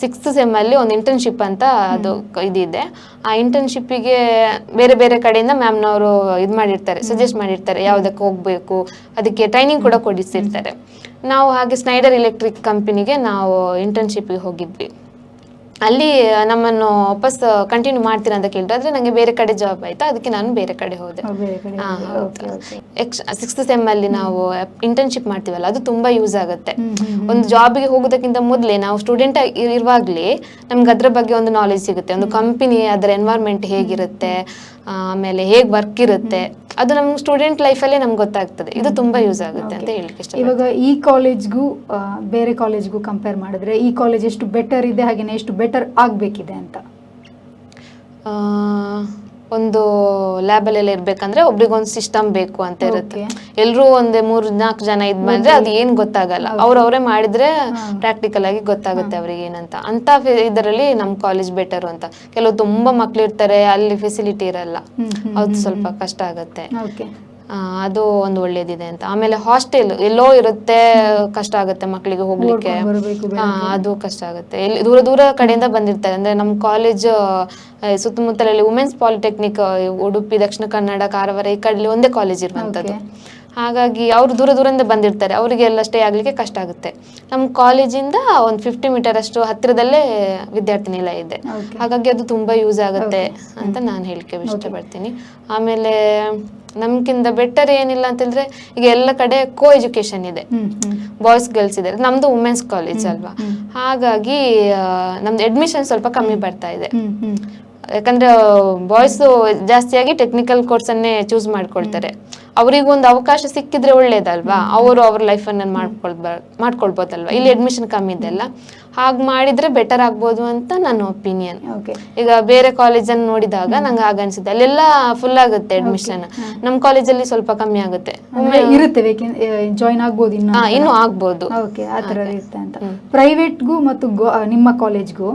ಸಿಕ್ಸ್ತ್ ಸೆಮ್ ಅಲ್ಲಿ ಒಂದು ಇಂಟರ್ನ್ಶಿಪ್ ಅಂತ ಅದು ಇದಿದೆ. ಆ ಇಂಟರ್ನ್ಶಿಪ್ಪಿಗೆ ಬೇರೆ ಬೇರೆ ಕಡೆಯಿಂದ ಮ್ಯಾಮ್ನವರು ಇದು ಮಾಡಿರ್ತಾರೆ ಸಜೆಸ್ಟ್ ಮಾಡಿರ್ತಾರೆ ಯಾವುದಕ್ಕೆ ಹೋಗಬೇಕು ಅದಕ್ಕೆ ಟ್ರೈನಿಂಗ್ ಕೂಡ ಕೊಡಿಸಿರ್ತಾರೆ ನಾವು ಹಾಗೆ ಸ್ನೈಡರ್ ಎಲೆಕ್ಟ್ರಿಕ್ ಕಂಪನಿಗೆ ನಾವು ಇಂಟರ್ನ್ಶಿಪ್ಪಿಗೆ ಹೋಗಿದ್ವಿ. ಅಲ್ಲಿ ನಮ್ಮನ್ನು ವಾಪಸ್ ಕಂಟಿನ್ಯೂ ಮಾಡ್ತೀರಾ ಅಂತ ಕೇಳಿದ್ರೆ ಆದ್ರೆ ನಂಗೆ ಬೇರೆ ಕಡೆ ಜಾಬ್ ಆಯ್ತಾ. ಅದಕ್ಕೆ ನಾನು ಬೇರೆ ಕಡೆ ಹೋದೆ. ಸಿಕ್ಸ್ತ್ ಸೆಮ್ ಅಲ್ಲಿ ನಾವು ಇಂಟರ್ನ್ಶಿಪ್ ಮಾಡ್ತೀವಲ್ಲ ಅದು ತುಂಬಾ ಯೂಸ್ ಆಗುತ್ತೆ. ಒಂದು ಜಾಬ್ಗೆ ಹೋಗೋದಕ್ಕಿಂತ ಮೊದಲೇ ನಾವು ಸ್ಟೂಡೆಂಟ್ ಇರುವಾಗಲೇ ನಮ್ಗೆ ಅದ್ರ ಬಗ್ಗೆ ಒಂದು ನಾಲೆಜ್ ಸಿಗುತ್ತೆ. ಒಂದು ಕಂಪನಿ ಅದರ ಎನ್ವೈರ್ಮೆಂಟ್ ಹೇಗಿರುತ್ತೆ ಆಮೇಲೆ ಹೇಗ್ ವರ್ಕ್ ಇರುತ್ತೆ ಅದು ನಮ್ಗೆ ಸ್ಟೂಡೆಂಟ್ ಲೈಫಲ್ಲೇ ನಮ್ಗೆ ಗೊತ್ತಾಗ್ತದೆ. ಇದು ತುಂಬಾ ಯೂಸ್ ಆಗುತ್ತೆ ಅಂತ ಹೇಳಕ್ಕೆ ಇಷ್ಟ ಇವಾಗ ಈ ಕಾಲೇಜ್ಗೂ ಬೇರೆ ಕಾಲೇಜ್ಗೂ ಕಂಪೇರ್ ಮಾಡಿದ್ರೆ ಈ ಕಾಲೇಜ್ ಎಷ್ಟು ಬೆಟರ್ ಇದೆ ಹಾಗೇನೆ ಎಷ್ಟು ಬೆಟರ್ ಆಗ್ಬೇಕಿದೆ ಅಂತ? ಆ, ಒಂದು ಲ್ಯಾಬಲ್ಲೆಲ್ಲ ಇರ್ಬೇಕಂದ್ರೆ ಒಬ್ರಿಗೊಂದು ಸಿಸ್ಟಮ್ ಬೇಕು ಅಂತ ಇರುತ್ತೆ. ಎಲ್ರು ಒಂದೇ ಮೂರ್ ನಾಲ್ಕು ಜನ ಇದ್ ಬಂದ್ರೆ ಅದು ಏನ್ ಗೊತ್ತಾಗಲ್ಲ. ಅವ್ರವ್ರೇ ಮಾಡಿದ್ರೆ ಪ್ರಾಕ್ಟಿಕಲ್ ಆಗಿ ಗೊತ್ತಾಗುತ್ತೆ ಅವ್ರಿಗೆ ಏನಂತ. ಅಂತ ಇದರಲ್ಲಿ ನಮ್ ಕಾಲೇಜ್ ಬೆಟರ್ ಅಂತ. ಕೆಲವು ತುಂಬಾ ಮಕ್ಳು ಇರ್ತಾರೆ ಅಲ್ಲಿ ಫೆಸಿಲಿಟಿ ಇರಲ್ಲ. ಅದು ಸ್ವಲ್ಪ ಕಷ್ಟ ಆಗುತ್ತೆ. ಅದು ಒಂದು ಒಳ್ಳೇದಿದೆ ಅಂತ. ಆಮೇಲೆ ಹಾಸ್ಟೆಲ್ ಎಲ್ಲೋ ಇರುತ್ತೆ ಕಷ್ಟ ಆಗುತ್ತೆ ಮಕ್ಕಳಿಗೆ ಹೋಗ್ಲಿಕ್ಕೆ. ಹಾ, ಅದು ಕಷ್ಟ ಆಗುತ್ತೆ. ಎಲ್ಲಿ ದೂರ ದೂರ ಕಡೆಯಿಂದ ಬಂದಿರ್ತಾರೆ. ಅಂದ್ರೆ ನಮ್ಮ ಕಾಲೇಜ್ ಸುತ್ತಮುತ್ತಲಲ್ಲಿ ವುಮೆನ್ಸ್ ಪಾಲಿಟೆಕ್ನಿಕ್ ಉಡುಪಿ ದಕ್ಷಿಣ ಕನ್ನಡ ಕಾರವಾರ ಈ ಕಡೆ ಒಂದೇ ಕಾಲೇಜ್ ಇರುವಂತದ್ದು ಹಾಗಾಗಿ ಅವರು ದೂರ ದೂರದಿಂದ ಬಂದಿರ್ತಾರೆ. ಅವರಿಗೆಲ್ಲ ಸ್ಟೇ ಆಗ್ಲಿಕ್ಕೆ ಕಷ್ಟ ಆಗುತ್ತೆ. ನಮ್ಮ ಕಾಲೇಜಿಂದ ಒಂದು ಫಿಫ್ಟಿ ಮೀಟರ್ ಅಷ್ಟು ಹತ್ತಿರದಲ್ಲೇ ವಿದ್ಯಾರ್ಥಿ ನಿಲಯ ಇದೆ. ಹಾಗಾಗಿ ಅದು ತುಂಬಾ ಯೂಸ್ ಆಗುತ್ತೆ. ಅಂತ ನಾನು ಹೇಳಿಕೆ ಇಷ್ಟಪಡ್ತೀನಿ. ಆಮೇಲೆ ನಮ್ಗಿಂತ ಬೆಟರ್ ಏನಿಲ್ಲ ಅಂತ ಹೇಳಿದ್ರೆ ಈಗ ಎಲ್ಲ ಕಡೆ ಕೋ ಎಜುಕೇಶನ್ ಇದೆ ಬಾಯ್ಸ್ ಗರ್ಲ್ಸ್ ಇದೆ. ನಮ್ದು ವುಮೆನ್ಸ್ ಕಾಲೇಜ್ ಅಲ್ವಾ? ಹಾಗಾಗಿ ನಮ್ದು ಅಡ್ಮಿಷನ್ ಸ್ವಲ್ಪ ಕಮ್ಮಿ ಬರ್ತಾ ಇದೆ. ಯಾಕಂದ್ರೆ ಬಾಯ್ಸ್ ಜಾಸ್ತಿಯಾಗಿ ಟೆಕ್ನಿಕಲ್ ಕೋರ್ಸ್ ಅನ್ನೇ ಚೂಸ್ ಮಾಡ್ಕೊಳ್ತಾರೆ. ಅವ್ರಿಗೆ ಒಂದು ಅವಕಾಶ ಸಿಕ್ಕಿದ್ರೆ ಒಳ್ಳೇದಲ್ವಾ? ಅವರು ಅವ್ರ ಲೈಫ್ ಅನ್ನ ಮಾಡ್ಕೊಳ್ಬ ಮಾಡ್ಕೊಳ್ಬೋದಲ್ವಾ? ಇಲ್ಲಿ ಅಡ್ಮಿಷನ್ ಕಮ್ಮಿ ಇದೆ ಅಲ್ಲ? ಹಾಗ ಮಾಡಿದ್ರೆ ಬೆಟರ್ ಆಗ್ಬೋದು ಅಂತ ನನ್ನ ಒಪಿನಿಯನ್ ಓಕೆ ಈಗ ಬೇರೆ ಕಾಲೇಜನ್ನು ನೋಡಿದಾಗ ನಂಗೆ ಹಾಗೆ ಅನ್ಸುತ್ತೆ ಅಲ್ಲೆಲ್ಲ ಫುಲ್ ಆಗುತ್ತೆ ಅಡ್ಮಿಷನ್ ನಮ್ಮ ಕಾಲೇಜಲ್ಲಿ ಸ್ವಲ್ಪ ಕಮ್ಮಿ ಆಗುತ್ತೆ. ಇರುತ್ತೆ ಜಾಯಿನ್ ಆಗ್ಬೋದು ಇನ್ನು ಆಗ್ಬೋದು. ಓಕೆ ಆ ಥರ ಇರುತ್ತೆ ಅಂತ. ಪ್ರೈವೇಟ್ಗೂ ಮತ್ತು ನಿಮ್ಮ ಕಾಲೇಜ್ಗೂ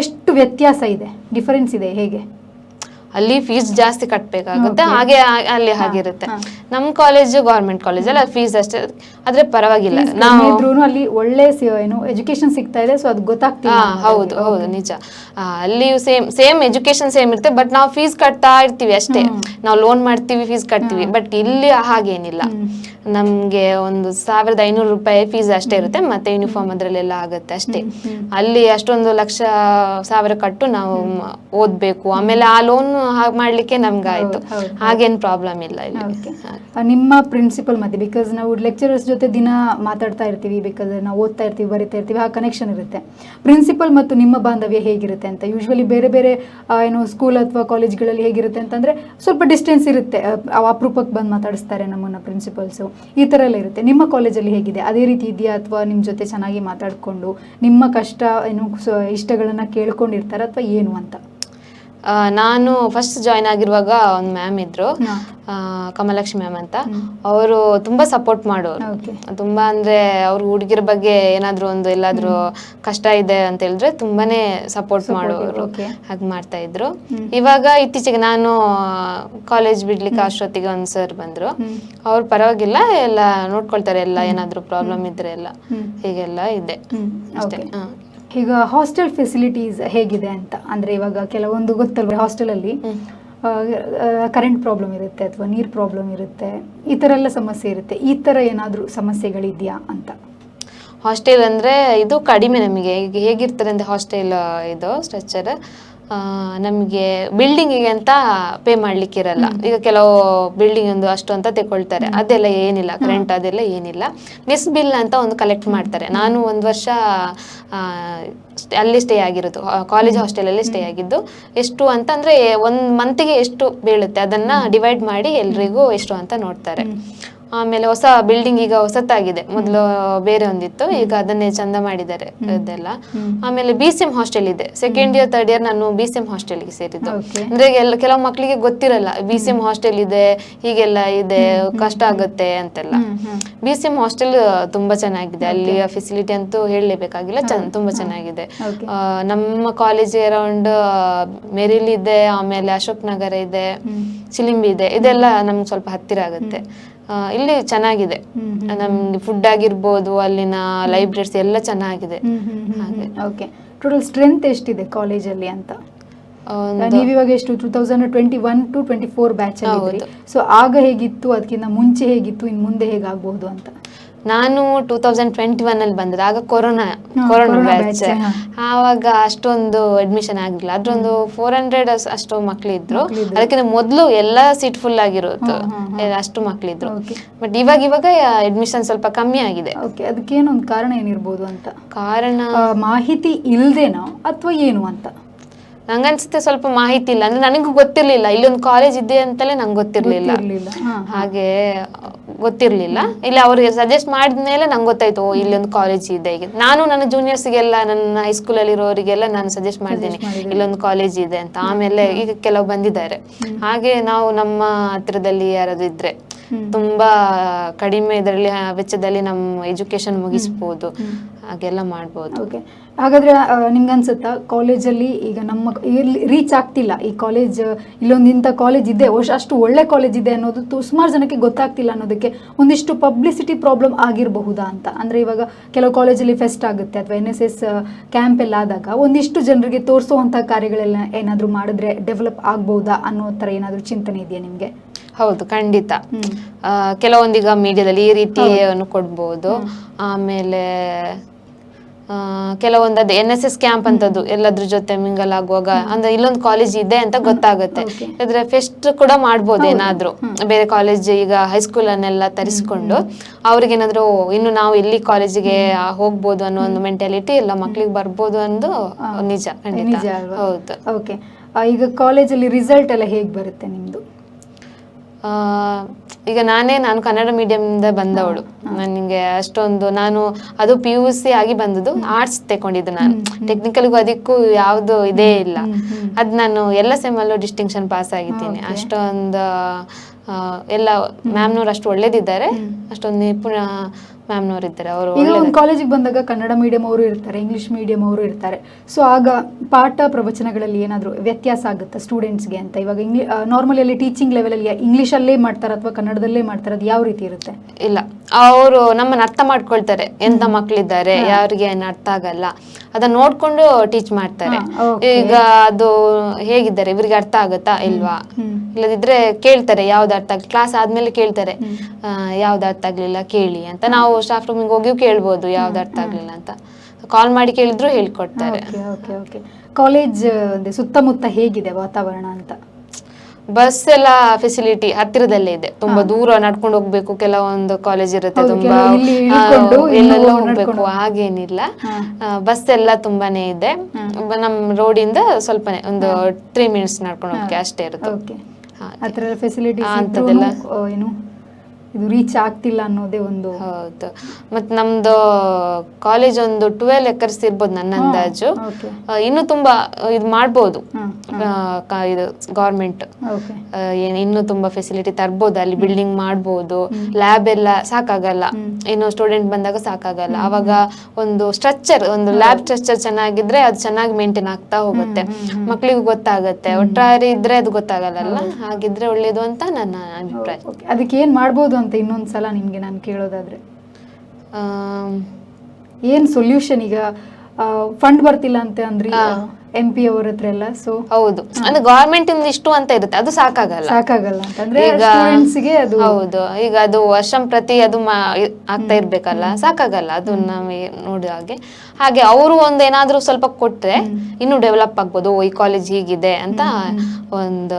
ಎಷ್ಟು ವ್ಯತ್ಯಾಸ ಇದೆ? ಡಿಫರೆನ್ಸ್ ಇದೆ ಹೇಗೆ? ಅಲ್ಲಿ ಫೀಸ್ ಜಾಸ್ತಿ ಕಟ್ಟಬೇಕಾಗುತ್ತೆ ಹಾಗೆ ಅಲ್ಲಿ ಹಾಗಿರುತ್ತೆ. ನಮ್ಮ ಕಾಲೇಜ್ ಗೌರ್ಮೆಂಟ್ ಕಾಲೇಜ್ ಅಲ್ಲ ಫೀಸ್ ಅಷ್ಟೇ. ಆದ್ರೆ ಪರವಾಗಿಲ್ಲ. ನಾವು ಅಲ್ಲಿ ಒಳ್ಳೆ ಏನು ಎಜುಕೇಶನ್ ಸಿಗ್ತಾ ಇದೆ ಸೊ ಅದು ಗೊತ್ತಾಗ್ತಿಲ್ಲ ಹೌದು ಹೌದು ನಿಜ. ಅಲ್ಲಿಯೂ ಸೇಮ್ ಸೇಮ್ ಎಜುಕೇಶನ್ ಸೇಮ್ ಇರುತ್ತೆ ಬಟ್ ನಾವು ಫೀಸ್ ಕಟ್ತಾ ಇರ್ತೀವಿ ಅಷ್ಟೇ. ನಾವು ಲೋನ್ ಮಾಡ್ತೀವಿ ಫೀಸ್ ಕಟ್ತೀವಿ ಬಟ್ ಇಲ್ಲಿ ಹಾಗೇನಿಲ್ಲ. ನಮ್ಗೆ ಒಂದು ಸಾವಿರದ ಐನೂರು ರೂಪಾಯಿ ಫೀಸ್ ಅಷ್ಟೇ ಇರುತ್ತೆ. ಮತ್ತೆ ಯೂನಿಫಾರ್ಮ್ ಅದ್ರಲ್ಲೆಲ್ಲ ಆಗುತ್ತೆ ಅಷ್ಟೇ. ಅಲ್ಲಿ ಅಷ್ಟೊಂದು ಲಕ್ಷ ಸಾವಿರ ಕಟ್ಟು ನಾವು ಓದ್ಬೇಕು. ಆಮೇಲೆ ಆ ಲೋನ್ ಮಾಡ್ಲಿಕ್ಕೆ ನಮ್ಗೆ ಆಯ್ತು. ಹಾಗೇನ್ ಪ್ರಾಬ್ಲಮ್ ಇಲ್ಲ ಇಲ್ಲಿ. ನಿಮ್ಮ ಪ್ರಿನ್ಸಿಪಲ್ ಮತ್ತೆ ಬಿಕಾಸ್ ನಾವು ಲೆಕ್ಚರರ್ಸ್ ಜೊತೆ ದಿನ ಮಾತಾಡ್ತಾ ಇರ್ತೀವಿ ಬಿಕಾಸ್ ನಾವು ಓದ್ತಾ ಇರ್ತೀವಿ ಬರಿತಾ ಇರ್ತೀವಿ ಆ ಕನೆಕ್ಷನ್ ಇರುತ್ತೆ. ಪ್ರಿನ್ಸಿಪಲ್ ಮತ್ತು ನಿಮ್ಮ ಬಾಂಧವ್ಯ ಹೇಗಿರುತ್ತೆ ಅಂತ? ಯೂಶ್ವಲಿ ಬೇರೆ ಬೇರೆ ಏನು ಸ್ಕೂಲ್ ಅಥವಾ ಕಾಲೇಜ್ಗಳಲ್ಲಿ ಹೇಗಿರುತ್ತೆ ಅಂತಂದ್ರೆ ಸ್ವಲ್ಪ ಡಿಸ್ಟೆನ್ಸ್ ಇರುತ್ತೆ. ಅಪರೂಪಕ್ಕೆ ಬಂದು ಮಾತಾಡಿಸ್ತಾರೆ ನಮ್ಮನ್ನ ಪ್ರಿನ್ಸಿಪಲ್ಸು ಈ ಥರ ಎಲ್ಲ ಇರುತ್ತೆ. ನಿಮ್ಮ ಕಾಲೇಜಲ್ಲಿ ಹೇಗಿದೆ? ಅದೇ ರೀತಿ ಇದೆಯಾ ಅಥವಾ ನಿಮ್ಮ ಜೊತೆ ಚೆನ್ನಾಗಿ ಮಾತಾಡಿಕೊಂಡು ನಿಮ್ಮ ಕಷ್ಟ ಏನು ಇಷ್ಟಗಳನ್ನ ಕೇಳ್ಕೊಂಡಿರ್ತಾರ ಅಥವಾ ಏನು ಅಂತ? ನಾನು ಫಸ್ಟ್ ಜಾಯ್ನ್ ಆಗಿರುವಾಗ ಒಂದು ಮ್ಯಾಮ್ ಇದ್ರು. ಕಮಲಕ್ಷ್ಮಿ ಮ್ಯಾಮ್ ಅಂತ. ಅವರು ತುಂಬಾ ಸಪೋರ್ಟ್ ಮಾಡೋರು. ತುಂಬಾ ಅಂದ್ರೆ ಅವ್ರ ಹುಡುಗಿರ ಬಗ್ಗೆ ಏನಾದ್ರು ಒಂದು ಎಲ್ಲಾದ್ರೂ ಕಷ್ಟ ಇದೆ ಅಂತ ಹೇಳಿದ್ರೆ ತುಂಬಾನೇ ಸಪೋರ್ಟ್ ಮಾಡೋರು. ಹಾಗೆ ಮಾಡ್ತಾ ಇದ್ರು. ಇವಾಗ ಇತ್ತೀಚೆಗೆ ನಾನು ಕಾಲೇಜ್ ಬಿಡ್ಲಿಕ್ಕೆ ಅಷ್ಟೊತ್ತಿಗೆ ಒಂದು ಸರ್ ಬಂದ್ರು. ಅವ್ರು ಪರವಾಗಿಲ್ಲ ಎಲ್ಲ ನೋಡ್ಕೊಳ್ತಾರೆ ಎಲ್ಲ ಏನಾದ್ರು ಪ್ರಾಬ್ಲಮ್ ಇದ್ರೆ ಎಲ್ಲ. ಹೀಗೆಲ್ಲ ಇದೆ. ಅಷ್ಟೇ. ಈಗ ಹಾಸ್ಟೆಲ್ ಫೆಸಿಲಿಟೀಸ್ ಹೇಗಿದೆ ಅಂತ ಅಂದ್ರೆ ಇವಾಗ ಕೆಲವೊಂದು ಗೊತ್ತಲ್ವ ಹಾಸ್ಟೆಲಲ್ಲಿ. ಕರೆಂಟ್ ಪ್ರಾಬ್ಲಮ್ ಇರುತ್ತೆ ಅಥವಾ ನೀರು ಪ್ರಾಬ್ಲಮ್ ಇರುತ್ತೆ ಈ ಥರ ಎಲ್ಲ ಸಮಸ್ಯೆ ಇರುತ್ತೆ. ಈ ಥರ ಏನಾದರೂ ಸಮಸ್ಯೆಗಳಿದೆಯಾ ಅಂತ? ಹಾಸ್ಟೆಲ್ ಅಂದ್ರೆ ಇದು ಕಡಿಮೆ ನಮಗೆ. ಈಗ ಹೇಗಿರ್ತಾರೆ ಅಂದ್ರೆ ಹಾಸ್ಟೆಲ್ ಇದು ಸ್ಟ್ರಕ್ಚರ್ ನಮಗೆ ಬಿಲ್ಡಿಂಗಿಗೆ ಅಂತ ಪೇ ಮಾಡ್ಲಿಕ್ಕಿರಲ್ಲ. ಈಗ ಕೆಲವು ಬಿಲ್ಡಿಂಗ್ ಒಂದು ಅಷ್ಟು ಅಂತ ತಗೊಳ್ತಾರೆ ಅದೆಲ್ಲ ಏನಿಲ್ಲ ಕರೆಂಟ್ ಅದೆಲ್ಲ ಏನಿಲ್ಲ. ಮಿಸ್ ಬಿಲ್ ಅಂತ ಒಂದು ಕಲೆಕ್ಟ್ ಮಾಡ್ತಾರೆ. ನಾನು ಒಂದು ವರ್ಷ ಅಲ್ಲಿ ಸ್ಟೇ ಆಗಿರೋದು. ಕಾಲೇಜ್ ಹಾಸ್ಟೆಲಲ್ಲಿ ಸ್ಟೇ ಆಗಿದ್ದು. ಎಷ್ಟು ಅಂತ ಅಂದ್ರೆ ಒಂದು ಮಂತ್ಗೆ ಎಷ್ಟು ಬೀಳುತ್ತೆ? ಅದನ್ನ ಡಿವೈಡ್ ಮಾಡಿ ಎಲ್ರಿಗೂ ಎಷ್ಟು ಅಂತ ನೋಡ್ತಾರೆ. ಆಮೇಲೆ ಹೊಸ ಬಿಲ್ಡಿಂಗ್ ಈಗ ಹೊಸತಾಗಿದೆ. ಮೊದಲು ಬೇರೆ ಒಂದಿತ್ತು ಈಗ ಅದನ್ನೇ ಚಂದ ಮಾಡಿದ್ದಾರೆ ಇದೆಲ್ಲ ಆಮೇಲೆ ಬಿ ಸಿ ಎಂ ಹಾಸ್ಟೆಲ್ ಇದೆ. ಸೆಕೆಂಡ್ ಇಯರ್ ಥರ್ಡ್ ಇಯರ್ ನಾನು ಬಿ ಸಿ ಎಂ ಹಾಸ್ಟೆಲ್ಗೆ ಸೇರಿದ್ದು. ಅಂದ್ರೆ ಎಲ್ಲ ಕೆಲವು ಮಕ್ಕಳಿಗೆ ಗೊತ್ತಿರಲ್ಲ ಬಿ ಸಿ ಎಂ ಹಾಸ್ಟೆಲ್ ಇದೆ ಹೀಗೆಲ್ಲ ಇದೆ ಕಷ್ಟ ಆಗುತ್ತೆ ಅಂತೆಲ್ಲ. ಬಿ ಸಿ ಎಂ ಹಾಸ್ಟೆಲ್ ತುಂಬಾ ಚೆನ್ನಾಗಿದೆ. ಅಲ್ಲಿ ಫೆಸಿಲಿಟಿ ಅಂತೂ ಹೇಳಲೇಬೇಕಾಗಿಲ್ಲ ತುಂಬಾ ಚೆನ್ನಾಗಿದೆ. ನಮ್ಮ ಕಾಲೇಜ್ ಅರೌಂಡ್ ಮೆರಿಲ್ ಇದೆ ಆಮೇಲೆ ಅಶೋಕ್ ನಗರ ಇದೆ. ಚಿಲಿಂಬಿ ಇದೆ ಇದೆಲ್ಲ ನಮ್ಗೆ ಸ್ವಲ್ಪ ಹತ್ತಿರ ಆಗುತ್ತೆ. ಇಲ್ಲಿ ಚೆನ್ನಾಗಿದೆ. ನಮ್ಗೆ ಫುಡ್ ಆಗಿರ್ಬೋದು ಅಲ್ಲಿನ ಲೈಬ್ರರೀಸ್ ಎಲ್ಲ ಚೆನ್ನಾಗಿದೆ. ಓಕೆ ಟೋಟಲ್ ಸ್ಟ್ರೆಂತ್ ಎಷ್ಟಿದೆ ಕಾಲೇಜಲ್ಲಿ ಅಂತ? ನೀವು ಇವಾಗ ಎಷ್ಟು two thousand twenty one to twenty four batch ಅಲ್ಲಿ. ಸೊ ಆಗ ಹೇಗಿತ್ತು ಅದಕ್ಕಿಂತ ಮುಂಚೆ ಹೇಗಿತ್ತು ಇನ್ನು ಮುಂದೆ ಹೇಗಾಗಬಹುದು ಅಂತ? ನಾನು ಟೂ ತೌಸಂಡ್ ಟ್ವೆಂಟಿ ಒನ್ ಅಲ್ಲಿ ಬಂದದ್ದು. ಆಗ ಕೊರೋನಾ ಕೊರೋನಾ ಬ್ಯಾಚ್ ಆವಾಗ ಅಷ್ಟೊಂದು ಅಡ್ಮಿಷನ್ ಆಗಿಲ್ಲ. ಅದ್ರೊಂದು ಫೋರ್ ಹಂಡ್ರೆಡ್ ಅಷ್ಟು ಮಕ್ಳಿದ್ರು. ಅದಕ್ಕಿಂತ ಮೊದಲು ಎಲ್ಲಾ ಸೀಟ್ ಫುಲ್ ಆಗಿರೋದು. ಅಷ್ಟು ಮಕ್ಳಿದ್ರು. ಬಟ್ ಇವಾಗ ಇವಾಗ ಅಡ್ಮಿಷನ್ ಸ್ವಲ್ಪ ಕಮ್ಮಿ ಆಗಿದೆ. ಅದಕ್ಕೇನೊಂದು ಕಾರಣ ಏನಿರ್ಬೋದು ಅಂತ? ಕಾರಣ? ಮಾಹಿತಿ ಇಲ್ಲದೇನೋ ಅಥವಾ ಏನು ಅಂತ? ನಂಗನ್ಸುತ್ತೆ ಸ್ವಲ್ಪ ಮಾಹಿತಿ ಇಲ್ಲ. ಅಂದ್ರೆ ನನಗೂ ಗೊತ್ತಿರ್ಲಿಲ್ಲ. ಇಲ್ಲೊಂದು ಕಾಲೇಜ್ ಇದೆ ಅಂತಲೇ ನಂಗೆ ಗೊತ್ತಿರ್ಲಿಲ್ಲ. ಹಾಗೆ ಗೊತ್ತಿರ್ಲಿಲ್ಲ. ಇಲ್ಲ ಅವ್ರಿಗೆ ಸಜೆಸ್ಟ್ ಮಾಡಿದ್ಮೇಲೆ ನಂಗೆ ಗೊತ್ತಾಯ್ತು ಓ ಇಲ್ಲೊಂದು ಕಾಲೇಜ್ ಇದೆ ಈಗ ನಾನು ನನ್ನ ಜೂನಿಯರ್ಸ್ಗೆಲ್ಲ ನನ್ನ ಹೈಸ್ಕೂಲಲ್ಲಿ ಇರೋರಿಗೆಲ್ಲ ನಾನು ಸಜೆಸ್ಟ್ ಮಾಡಿದ್ದೀನಿ. ಇಲ್ಲೊಂದು ಕಾಲೇಜ್ ಇದೆ ಅಂತ. ಆಮೇಲೆ ಈಗ ಕೆಲವು ಬಂದಿದ್ದಾರೆ. ಹಾಗೆ ನಾವು ನಮ್ಮ ಹತ್ರದಲ್ಲಿ ಯಾರಾದ್ರು ಇದ್ರೆ ತುಂಬಾ ಕಡಿಮೆ ಇದರಲ್ಲಿ ವೆಚ್ಚದಲ್ಲಿ ನಮ್ಮ ಎಜುಕೇಶನ್ ಮುಗಿಸ್ಬೋದು. ಹಾಗೆಲ್ಲ ಮಾಡ್ಬೋದು. ಓಕೆ ಹಾಗಾದ್ರೆ ನಿಮ್ಗೆ ಅನ್ಸುತ್ತಾ ಕಾಲೇಜಲ್ಲಿ ಈಗ ನಮ್ಮ ರೀಚ್ ಆಗ್ತಿಲ್ಲ. ಈ ಕಾಲೇಜ್ ಇಲ್ಲೊಂದು ಇಂಥ ಕಾಲೇಜ್ ಇದೆ ಒಶ್- ಅಷ್ಟು ಒಳ್ಳೆ ಕಾಲೇಜ್ ಇದೆ ಅನ್ನೋದು ತು- ಸುಮಾರು ಜನಕ್ಕೆ ಗೊತ್ತಾಗ್ತಿಲ್ಲ ಅನ್ನೋದಕ್ಕೆ ಒಂದಿಷ್ಟು ಪಬ್ಲಿಸಿಟಿ ಪ್ರಾಬ್ಲಮ್ ಆಗಿರಬಹುದಾ ಅಂತ. ಅಂದ್ರೆ ಇವಾಗ ಕೆಲವು ಕಾಲೇಜಲ್ಲಿ ಫೆಸ್ಟ್ ಆಗುತ್ತೆ ಅಥವಾ ಎನ್ ಎಸ್ ಎಸ್ ಕ್ಯಾಂಪ್ ಎಲ್ಲ ಆದಾಗ ಒಂದಿಷ್ಟು ಜನರಿಗೆ ತೋರಿಸುವಂಥ ಕಾರ್ಯಗಳೆಲ್ಲ ಏನಾದರೂ ಮಾಡಿದ್ರೆ ಡೆವಲಪ್ ಆಗ್ಬಹುದಾ ಅನ್ನೋ ಥರ ಏನಾದರೂ ಚಿಂತನೆ ಇದೆಯಾ ನಿಮಗೆ? ಹೌದು ಖಂಡಿತ. ಹ್ಮ್. ಆ, ಕೆಲವೊಂದೀಗ ಮೀಡಿಯಾದಲ್ಲಿ ಈ ರೀತಿ ಕೊಡ್ಬೋದು. ಆಮೇಲೆ ಕೆಲವೊಂದು ಅದೇ ಎನ್ ಎಸ್ ಎಸ್ ಕ್ಯಾಂಪ್ ಅಂತದ್ದು ಎಲ್ಲದ್ರ ಜೊತೆ ಮಿಂಗಲ್ ಆಗುವಾಗ ಅಂದ್ರೆ ಇಲ್ಲೊಂದು ಕಾಲೇಜ್ ಇದೆ ಅಂತ ಗೊತ್ತಾಗುತ್ತೆ. ಇದ್ರೆ ಫೆಸ್ಟ್ ಕೂಡ ಮಾಡ್ಬೋದು ಏನಾದ್ರೂ. ಬೇರೆ ಕಾಲೇಜ್ ಈಗ ಹೈಸ್ಕೂಲ್ ಅನ್ನೆಲ್ಲ ತರಿಸ್ಕೊಂಡು ಅವ್ರಿಗೆ ಏನಾದ್ರು ಇನ್ನು ನಾವು ಇಲ್ಲಿ ಕಾಲೇಜಿಗೆ ಹೋಗ್ಬೋದು ಅನ್ನೋ ಒಂದು ಮೆಂಟಾಲಿಟಿ ಎಲ್ಲ ಮಕ್ಳಿಗೆ ಬರ್ಬೋದು ಅಂದು ನಿಜ ಖಂಡಿತ. ಹೌದು. ಓಕೆ ಈಗ ಕಾಲೇಜಲ್ಲಿ ರಿಸಲ್ಟ್ ಎಲ್ಲ ಹೇಗೆ ಬರುತ್ತೆ ನಿಮ್ದು? ಈಗ ನಾನೇ ನಾನು ಕನ್ನಡ ಮೀಡಿಯಂದ ಬಂದವಳು. ನನಗೆ ಅಷ್ಟೊಂದು ನಾನು ಅದು ಪಿ ಯು ಸಿ ಆಗಿ ಬಂದದ್ದು ಆರ್ಟ್ಸ್ ತಗೊಂಡಿದ್ದು ನಾನು. ಟೆಕ್ನಿಕಲ್ಗೂ ಅದಕ್ಕೂ ಯಾವುದು ಇದೇ ಇಲ್ಲ. ಅದು ನಾನು ಎಲ್ಲ ಸೆಮಲ್ಲೂ ಡಿಸ್ಟಿಂಕ್ಷನ್ ಪಾಸ್ ಆಗಿದ್ದೀನಿ. ಅಷ್ಟೊಂದು ಆ, ಎಲ್ಲ ಮ್ಯಾಮ್ನವ್ರು ಅಷ್ಟು ಒಳ್ಳೇದಿದ್ದಾರೆ. ಅಷ್ಟೊಂದು ನಿಪುಣ ಮ್ಯಾಮ್ನವ್ರು ಇದ್ದಾರೆ ಅವರು ಈಗ ಒಂದು ಕಾಲೇಜಿಗೆ ಬಂದಾಗ ಕನ್ನಡ ಮೀಡಿಯಂ ಅವರು ಇರ್ತಾರೆ ಇಂಗ್ಲಿಷ್ ಮೀಡಿಯಂ ಅವರು ಇರ್ತಾರೆ. ಸೊ ಆಗ ಪಾಠ ಪ್ರವಚನಗಳಲ್ಲಿ ಏನಾದರೂ ವ್ಯತ್ಯಾಸ ಆಗುತ್ತಾ ಸ್ಟೂಡೆಂಟ್ಸ್ಗೆ ಅಂತ? ಇವಾಗ ಇಂಗ್ಲಿ ನಾರ್ಮಲಿ ಅಲ್ಲಿ ಟೀಚಿಂಗ್ ಲೆವೆಲಲ್ಲಿ ಇಂಗ್ಲೀಷಲ್ಲೇ ಮಾಡ್ತಾರೆ ಅಥವಾ ಕನ್ನಡದಲ್ಲೇ ಮಾಡ್ತಾರೆ? ಅದು ಯಾವ ರೀತಿ ಇರುತ್ತೆ? ಇಲ್ಲ. ಅವರು ನಮ್ಮನ್ನ ಅರ್ಥ ಮಾಡ್ಕೊಳ್ತಾರೆ. ಎಂತ ಮಕ್ಳಿದ್ದಾರೆ ಯಾರಿಗೆ ಏನು ಅರ್ಥ ಆಗಲ್ಲ. ಅದನ್ನ ನೋಡ್ಕೊಂಡು ಟೀಚ್ ಮಾಡ್ತಾರೆ. ಈಗ ಅದು ಹೇಗಿದ್ದಾರೆ? ಇವರಿಗೆ ಅರ್ಥ ಆಗುತ್ತಾ ಇಲ್ವಾ. ಇಲ್ಲದಿದ್ರೆ ಕೇಳ್ತಾರೆ ಯಾವ್ದು ಅರ್ಥ ಆಗ್ಲಿ ಕ್ಲಾಸ್ ಆದ್ಮೇಲೆ ಕೇಳ್ತಾರೆ ಯಾವ್ದು ಅರ್ಥ ಆಗ್ಲಿಲ್ಲ ಕೇಳಿ ಅಂತ. ನಾವು ಸ್ಟಾಫ್ ರೂಮಿಗೆ ಹೋಗಿ ಕೇಳ್ಬೋದು ಯಾವ್ದು ಅರ್ಥ ಆಗ್ಲಿಲ್ಲ ಅಂತ. ಕಾಲ್ ಮಾಡಿ ಕೇಳಿದ್ರು ಹೇಳ್ಕೊಡ್ತಾರೆ. ಕಾಲೇಜ್ ಸುತ್ತಮುತ್ತ ಹೇಗಿದೆ ವಾತಾವರಣ ಅಂತ? ಬಸ್ ಎಲ್ಲ ಫೆಸಿಲಿಟಿ ಹತ್ತಿರದಲ್ಲೇ ಇದೆ. ತುಂಬಾ ದೂರ ನಡ್ಕೊಂಡು ಹೋಗ್ಬೇಕು ಕೆಲವೊಂದು ಕಾಲೇಜ್ ಇರುತ್ತೆ ತುಂಬಾ ಎಲ್ಲೆಲ್ಲೋ ಹೋಗ್ಬೇಕು. ಹಾಗೇನಿಲ್ಲ. ಬಸ್ ಎಲ್ಲ ತುಂಬಾನೇ ಇದೆ. ನಮ್ ರೋಡಿಂದ ಸ್ವಲ್ಪನೇ ಒಂದು ತ್ರೀ ಮಿನಿಟ್ಸ್ ನಡ್ಕೊಂಡು ಹೋಗಕ್ಕೆ ಅಷ್ಟೇ ಇರುತ್ತೆ. ಆ ಥರ ಫೆಸಿಲಿಟೀಸ್ ಅಂಥದ್ದೆಲ್ಲ. ಏನು ಇದು ರೀಚ್ ಆಗ್ತಿಲ್ಲ ಅನ್ನೋದೇ ಒಂದು ಹೌದು. ಮತ್ತೆ ನಮ್ದು ಕಾಲೇಜ್ ಒಂದು ಟ್ವೆಲ್ ಎಕರ್ಸ್ ಇರ್ಬೋದು ನನ್ನ ಅಂದಾಜು. ಇನ್ನು ತುಂಬಾ ಇದು ಮಾಡ್ಬೋದು. ಕ- ಇದು ಗೌರ್ಮೆಂಟ್ ಓಕೆ ಇನ್ನೂ ತುಂಬಾ ಫೆಸಿಲಿಟಿ ತರ್ಬೋದು. ಅಲ್ಲಿ ಬಿಲ್ಡಿಂಗ್ ಮಾಡ್ಬೋದು. ಲ್ಯಾಬ್ ಎಲ್ಲ ಸಾಕಾಗಲ್ಲ. ಇನ್ನು ಸ್ಟೂಡೆಂಟ್ ಬಂದಾಗ ಸಾಕಾಗಲ್ಲ. ಅವಾಗ ಒಂದು ಸ್ಟ್ರಕ್ಚರ್ ಒಂದು ಲ್ಯಾಬ್ ಸ್ಟ್ರಕ್ಚರ್ ಚೆನ್ನಾಗಿದ್ರೆ ಅದು ಚೆನ್ನಾಗಿ ಮೇಂಟೈನ್ ಆಗ್ತಾ ಹೋಗುತ್ತೆ. ಮಕ್ಳಿಗೂ ಗೊತ್ತಾಗುತ್ತೆ. ಒಟ್ಟಾರೆ ಇದ್ರೆ ಅದು ಗೊತ್ತಾಗಲ್ಲ ಹಾಗಿದ್ರೆ ಒಳ್ಳೇದು ಅಂತ ನನ್ನ ಅಭಿಪ್ರಾಯ. ಓಕೆ ಅದಕ್ಕೆ ಏನ್ ಮಾಡ್ಬೋದು ಅಂತ ಇನ್ನೊಂದು ಸಲ ನಿಮಗೆ ನಾನು ಕೇಳೋದಾದ್ರೆ? ಏನು ಸೊಲ್ಯೂಷನ್ ಈಗ? ಫಂಡ್ ಬರ್ತಿಲ್ಲ ಅಂತ ಅಂದ್ರಿ? ಎಂ ಪಿ ಅವ್ರ ಹತ್ರ ಎಲ್ಲ ಸೊ ಹೌದು. ಅಂದ್ರೆ ಗವರ್ಮೆಂಟ್ ಇಂದ ಇಷ್ಟು ಅಂತ ಇರುತ್ತೆ. ಅದು ಸಾಕಾಗಲ್ಲ. ಸಾಕಾಗಲ್ಲ ಅಂತಂದ್ರೆ ಈಗ ಸ್ಟೂಡೆಂಟ್ಸ್ಗೆ ಅದು ಹೌದು. ಈಗ ಅದು ವರ್ಷಂ ಪ್ರತಿ ಅದು ಆಗ್ತಾ ಇರ್ಬೇಕಲ್ಲ. ಸಾಕಾಗಲ್ಲ ಅದು ನಮಗೆ ನೋಡಿದ ಹಾಗೆ. ಹಾಗೆ ಅವರು ಒಂದು ಏನಾದ್ರೂ ಸ್ವಲ್ಪ ಕೊಟ್ರೆ ಇನ್ನು ಡೆವಲಪ್ ಆಗ್ಬೋದು. ಈ ಕಾಲೇಜ್ ಹೀಗಿದೆ ಅಂತ ಒಂದು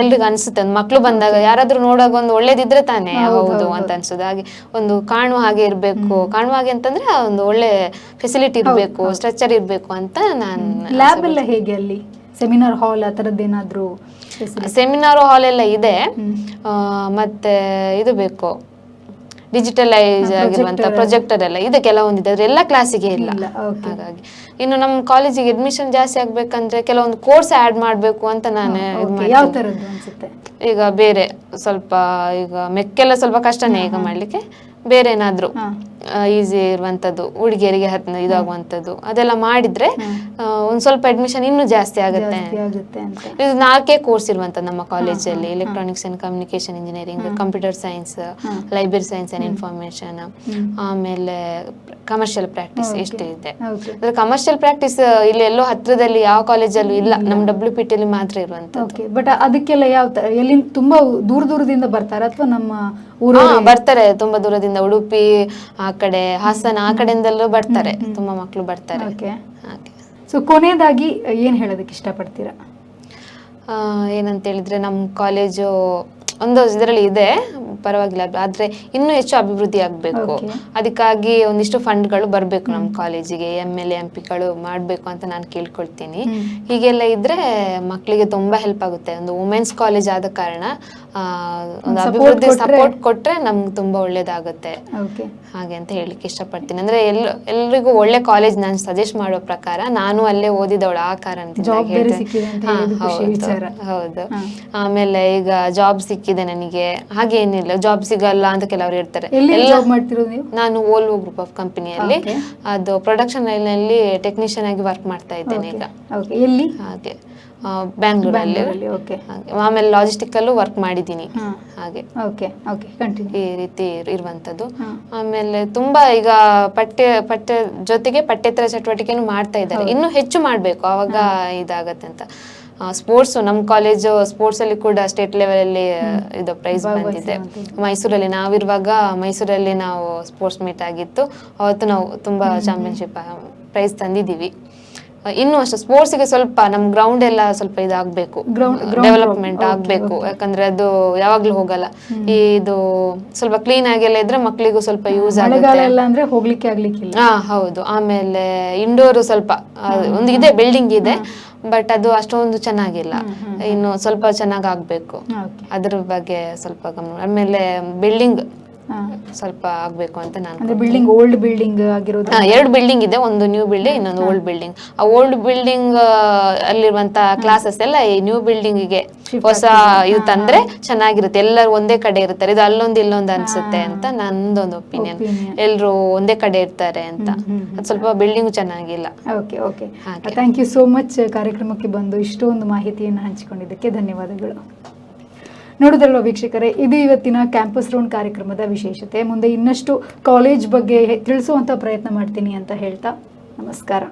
ಎಲ್ರಿಗೂ ಅನ್ಸುತ್ತೆ. ಒಂದು ಮಕ್ಳು ಬಂದಾಗ ಯಾರಾದ್ರೂ ನೋಡುವಾಗ ಒಂದು ಒಳ್ಳೇದಿದ್ರೆ ತಾನೇ. ಹೌದು ಅಂತ ಅನ್ಸುದು ಹಾಗೆ ಒಂದು ಕಾಣುವ ಹಾಗೆ ಇರ್ಬೇಕು. ಕಾಣುವ ಹಾಗೆ ಅಂತಂದ್ರೆ ಒಂದು ಒಳ್ಳೆ ಫೆಸಿಲಿಟಿ ಇರ್ಬೇಕು ಸ್ಟ್ರಕ್ಚರ್ ಇರ್ಬೇಕು ಅಂತ ನಾನು ಲ್ಯಾಬ್ ಎಲ್ಲ ಹೇಗೆ ಅಲ್ಲಿ? ಸೆಮಿನಾರ್ ಹಾಲ್ ಆ ಸೆಮಿನಾರ್ ಹಾಲ್ ಎಲ್ಲ ಇದೆ. ಮತ್ತೆ ಇದು ಬೇಕು. ಡಿಜಿಟಲೈಸ್ ಆಗಿರುವಂತ ಪ್ರೊಜೆಕ್ಟರ್ ಎಲ್ಲ. ಇದೆ ಕೆಲವೊಂದಿದೆ. ಆದ್ರೆ ಎಲ್ಲ ಕ್ಲಾಸಿಗೆ ಇಲ್ಲ. ಹಾಗಾಗಿ. ಇನ್ನು ನಮ್ಮ ಕಾಲೇಜಿಗೆ ಅಡ್ಮಿಷನ್ ಜಾಸ್ತಿ ಆಗ್ಬೇಕಂದ್ರೆ ಕೆಲವೊಂದು ಕೋರ್ಸ್ ಆಡ್ ಮಾಡಬೇಕು ಅಂತ ನಾನು ಇದ್ ಈಗ ಬೇರೆ ಸ್ವಲ್ಪ ಈಗ ಮೆಕ್ಕೆಲ್ಲ ಸ್ವಲ್ಪ ಕಷ್ಟನೇ ಈಗ ಮಾಡ್ಲಿಕ್ಕೆ. ಬೇರೆ ಏನಾದ್ರು. ಈಸಿ ಇರುವಂತದ್ದು ಹುಡುಗಿಯರಿಗೆ ಹತ್ ಇದಾಗುವಂತದ್ದು ಅದೆಲ್ಲ ಮಾಡಿದ್ರೆ ಒಂದ್ ಸ್ವಲ್ಪ ಅಡ್ಮಿಷನ್ ಇನ್ನೂ ಜಾಸ್ತಿ ಆಗುತ್ತೆ. ಇದು ನಾಲ್ಕೇ ಕೋರ್ಸ್ ಇರುವಂತ ನಮ್ಮ ಕಾಲೇಜಲ್ಲಿ electronics and communication engineering computer science library science and information ಆಮೇಲೆ ಕಮರ್ಷಿಯಲ್ ಪ್ರಾಕ್ಟೀಸ್ ಇಷ್ಟೇ ಇದೆ. ಅಂದ್ರೆ ಕಮರ್ಷಿಯಲ್ ಪ್ರಾಕ್ಟೀಸ್ ಇಲ್ಲಿ ಎಲ್ಲೋ ಹತ್ರದಲ್ಲಿ ಯಾವ ಕಾಲೇಜಲ್ಲೂ ಇಲ್ಲ ನಮ್ಮ ಡಬ್ಲ್ಯೂ ಪಿ ಟಿ ಮಾತ್ರ ಇರುವಂತ ಓಕೆ ಬಟ್ ಅದಕ್ಕೆಲ್ಲ ಯಾವ ತರ ಎಲ್ಲಿ ತುಂಬಾ ದೂರ ದೂರದಿಂದ ಬರ್ತಾರೆ ಅಥವಾ ನಮ್ಮ ಊರು ಬರ್ತಾರೆ. ತುಂಬಾ ದೂರದಿಂದ ಉಡುಪಿ ಆ ಕಡೆ ಹಾಸನ ಆ ಕಡೆಯಿಂದಲೂ ಬರ್ತಾರೆ. ತುಂಬಾ ಮಕ್ಕಳು ಬರ್ತಾರೆ. ಓಕೆ. ಹಾಗೆ. ಸೊ ಕೊನೆಯದಾಗಿ ಏನು ಹೇಳೋದಕ್ಕೆ ಇಷ್ಟಪಡ್ತೀರಾ? ಆ, ಏನಂತ ಹೇಳಿದ್ರೆ ನಮ್ಮ ಕಾಲೇಜು ಒಂದು ಇದರಲ್ಲಿ ಇದೆ ಪರವಾಗಿಲ್ಲ. ಆದ್ರೆ ಇನ್ನೂ ಹೆಚ್ಚು ಅಭಿವೃದ್ಧಿ ಆಗಬೇಕು. ಅದಕ್ಕಾಗಿ ಒಂದಿಷ್ಟು ಫಂಡ್ಗಳು ಬರಬೇಕು ನಮ್ಮ ಕಾಲೇಜಿಗೆ ಎಂ ಎಲ್ ಎಂ ಪಿಗಳು ಮಾಡಬೇಕು ಅಂತ ನಾನು ಕೇಳ್ಕೊಳ್ತೀನಿ. ಹೀಗೆಲ್ಲ ಇದ್ರೆ ಮಕ್ಕಳಿಗೆ ತುಂಬಾ ಹೆಲ್ಪ್ ಆಗುತ್ತೆ. ಒಂದು ವುಮೆನ್ಸ್ ಕಾಲೇಜ್ ಆದ ಕಾರಣ ಒಂದು ಅಭಿವೃದ್ಧಿ ಸಪೋರ್ಟ್ ಕೊಟ್ರೆ ನಮ್ಗೆ ತುಂಬಾ ಒಳ್ಳೇದಾಗುತ್ತೆ. ಹಾಗೆ ಅಂತ ಹೇಳಲಿಕ್ಕೆ ಇಷ್ಟಪಡ್ತೀನಿ. ಅಂದ್ರೆ ಎಲ್ ಎಲ್ರಿಗೂ ಒಳ್ಳೆ ಕಾಲೇಜ್ ನಾನು ಸಜೆಸ್ಟ್ ಮಾಡೋ ಪ್ರಕಾರ ನಾನು ಅಲ್ಲೇ ಓದಿದವಳು ಆ ಕಾರಣದಿಂದ ಹೌದು, ಆಮೇಲೆ ಈಗ ಜಾಬ್ ಸಿಕ್ಕಿದೆ ನನಗೆ. ಹಾಗೇನಿಲ್ಲ ಜಾಬ್ ಸಿಗಲ್ಲ ಅಂತ ಕೆಲವರು ಇರ್ತಾರೆ ಎಲ್ಲ ಜಾಬ್ ಮಾಡ್ತಿರೋದು ನೀವು? ನಾನು ಓಲ್ವೋ ಗ್ರೂಪ್ ಆಫ್ ಕಂಪನಿಯಲ್ಲಿ. ಅದು ಪ್ರೊಡಕ್ಷನ್ ಲೈನ್ನಲ್ಲಿ ಟೆಕ್ನಿಷಿಯನ್ ಆಗಿ ವರ್ಕ್ ಮಾಡ್ತಾ ಇದ್ದೇನೆ ಈಗ. ಎಲ್ಲಿ? ಹಾಗೆ ಬ್ಯಾಂಗ್ಳೂರಲ್ಲಿ ಆಮೇಲೆ ಲಾಜಿಸ್ಟಿಕ್ ಅಲ್ಲೂ ವರ್ಕ್ ಮಾಡಿದ್ದೀನಿ. ಹಾಗೆ. ಈ ರೀತಿ ಇರುವಂತದ್ದು ಆಮೇಲೆ ತುಂಬಾ ಈಗ ಪಠ್ಯ ಪಠ್ಯ ಜೊತೆಗೆ ಪಠ್ಯೇತರ ಚಟುವಟಿಕೆನು ಮಾಡ್ತಾ ಇದ್ದಾರೆ. ಇನ್ನು ಹೆಚ್ಚು ಮಾಡ್ಬೇಕು ಅವಾಗ ಇದಾಗತ್ತೆ ಅಂತ. ಸ್ಪೋರ್ಟ್ಸ್ ನಮ್ಮ ಕಾಲೇಜು ಸ್ಪೋರ್ಟ್ಸ್ ಅಲ್ಲಿ ಕೂಡ ಸ್ಟೇಟ್ ಲೆವೆಲ್ ಅಲ್ಲಿ ಇದು ಪ್ರೈಸ್ ಬಂದಿದೆ. ಮೈಸೂರಲ್ಲಿ ನಾವಿರುವಾಗ ಮೈಸೂರಲ್ಲಿ ನಾವು ಸ್ಪೋರ್ಟ್ಸ್ ಮೀಟ್ ಆಗಿತ್ತು. ಅವತ್ತು ನಾವು ತುಂಬಾ ಚಾಂಪಿಯನ್ಶಿಪ್ ಪ್ರೈಸ್ ತಂದಿದ್ದೀವಿ. ಇನ್ನು ಅಷ್ಟೇ ಸ್ಪೋರ್ಟ್ಸ್ಗೆ ಸ್ವಲ್ಪ ನಮ್ಮ ಗ್ರೌಂಡ್ ಎಲ್ಲ ಸ್ವಲ್ಪ ಇದಾಗಬೇಕು. ಡೆವಲಪ್ಮೆಂಟ್ ಆಗಬೇಕು. ಯಾಕಂದ್ರೆ ಅದು ಯಾವಾಗ್ಲೂ ಹೋಗಲ್ಲ. ಈ ಇದು ಸ್ವಲ್ಪ ಕ್ಲೀನ್ ಆಗಿಲ್ಲ ಇದ್ರೆ ಮಕ್ಕಳಿಗೂ ಸ್ವಲ್ಪ ಯೂಸ್ ಆಗುತ್ತೆ. ಹೋಗ್ಲಿಕ್ಕೆ ಆಗ್ಲಿಕ್ಕೆ ಹಾ ಹೌದು. ಆಮೇಲೆ ಇಂಡೋರ್ ಸ್ವಲ್ಪ ಒಂದು ಇದೆ ಬಿಲ್ಡಿಂಗ್ ಇದೆ. ಬಟ್ ಅದು ಅಷ್ಟೊಂದು ಚೆನ್ನಾಗಿಲ್ಲ. ಇನ್ನು ಸ್ವಲ್ಪ ಚೆನ್ನಾಗ್ ಆಗ್ಬೇಕು. ಅದ್ರ ಬಗ್ಗೆ ಸ್ವಲ್ಪ ಗಮನ ಆಮೇಲೆ ಬಿಲ್ಡಿಂಗ್. ಸ್ವಲ್ಪ ಆಗ್ಬೇಕು ಅಂತ ನಾನು ಅಂದ್ರೆ ಬಿಲ್ಡಿಂಗ್ ಓಲ್ಡ್ ಬಿಲ್ಡಿಂಗ್ ಆಗಿರೋದು ಎರಡು ಬಿಲ್ಡಿಂಗ್ ಇದೆ. ಒಂದು ನ್ಯೂ ಬಿಲ್ಡಿಂಗ್ ಇನ್ನೊಂದು ಓಲ್ಡ್ ಬಿಲ್ಡಿಂಗ್ ಆ ಓಲ್ಡ್ ಬಿಲ್ಡಿಂಗ್ ಅಲ್ಲಿರುವಂತ ಕ್ಲಾಸಸ್ ಎಲ್ಲ ಈ ನ್ಯೂ ಬಿಲ್ಡಿಂಗ್ಗೆ ಹೊಸ ಇದು ತಂದ್ರೆ ಚೆನ್ನಾಗಿರುತ್ತೆ. ಎಲ್ಲರೂ ಒಂದೇ ಕಡೆ ಇರ್ತಾರೆ. ಇದು ಅಲ್ಲೊಂದು ಇಲ್ಲೊಂದು ಅನ್ಸುತ್ತೆ ಅಂತ ನಂದೊಂದು ಒಪಿನಿಯನ್ ಎಲ್ಲರೂ ಎಲ್ರು ಒಂದೇ ಕಡೆ ಇರ್ತಾರೆ ಅಂತ. ಅದು ಸ್ವಲ್ಪ ಬಿಲ್ಡಿಂಗ್ ಚೆನ್ನಾಗಿಲ್ಲ. Okay okay. Thank you so much ಕಾರ್ಯಕ್ರಮಕ್ಕೆ ಬಂದು ಇಷ್ಟೊಂದು ಮಾಹಿತಿಯನ್ನು ಹಂಚಿಕೊಂಡಿದ್ದಕ್ಕೆ ಧನ್ಯವಾದಗಳು. ನೋಡಿದ್ರಲ್ವ ವೀಕ್ಷಕರೇ? ಇದು ಇವತ್ತಿನ ಕ್ಯಾಂಪಸ್ ರೌಂಡ್ ಕಾರ್ಯಕ್ರಮದ ವಿಶೇಷತೆ. ಮುಂದೆ ಇನ್ನಷ್ಟು ಕಾಲೇಜ್ ಬಗ್ಗೆ ತಿಳಿಸುವಂಥ ಪ್ರಯತ್ನ ಮಾಡ್ತೀನಿ ಅಂತ ಹೇಳ್ತಾ ನಮಸ್ಕಾರ.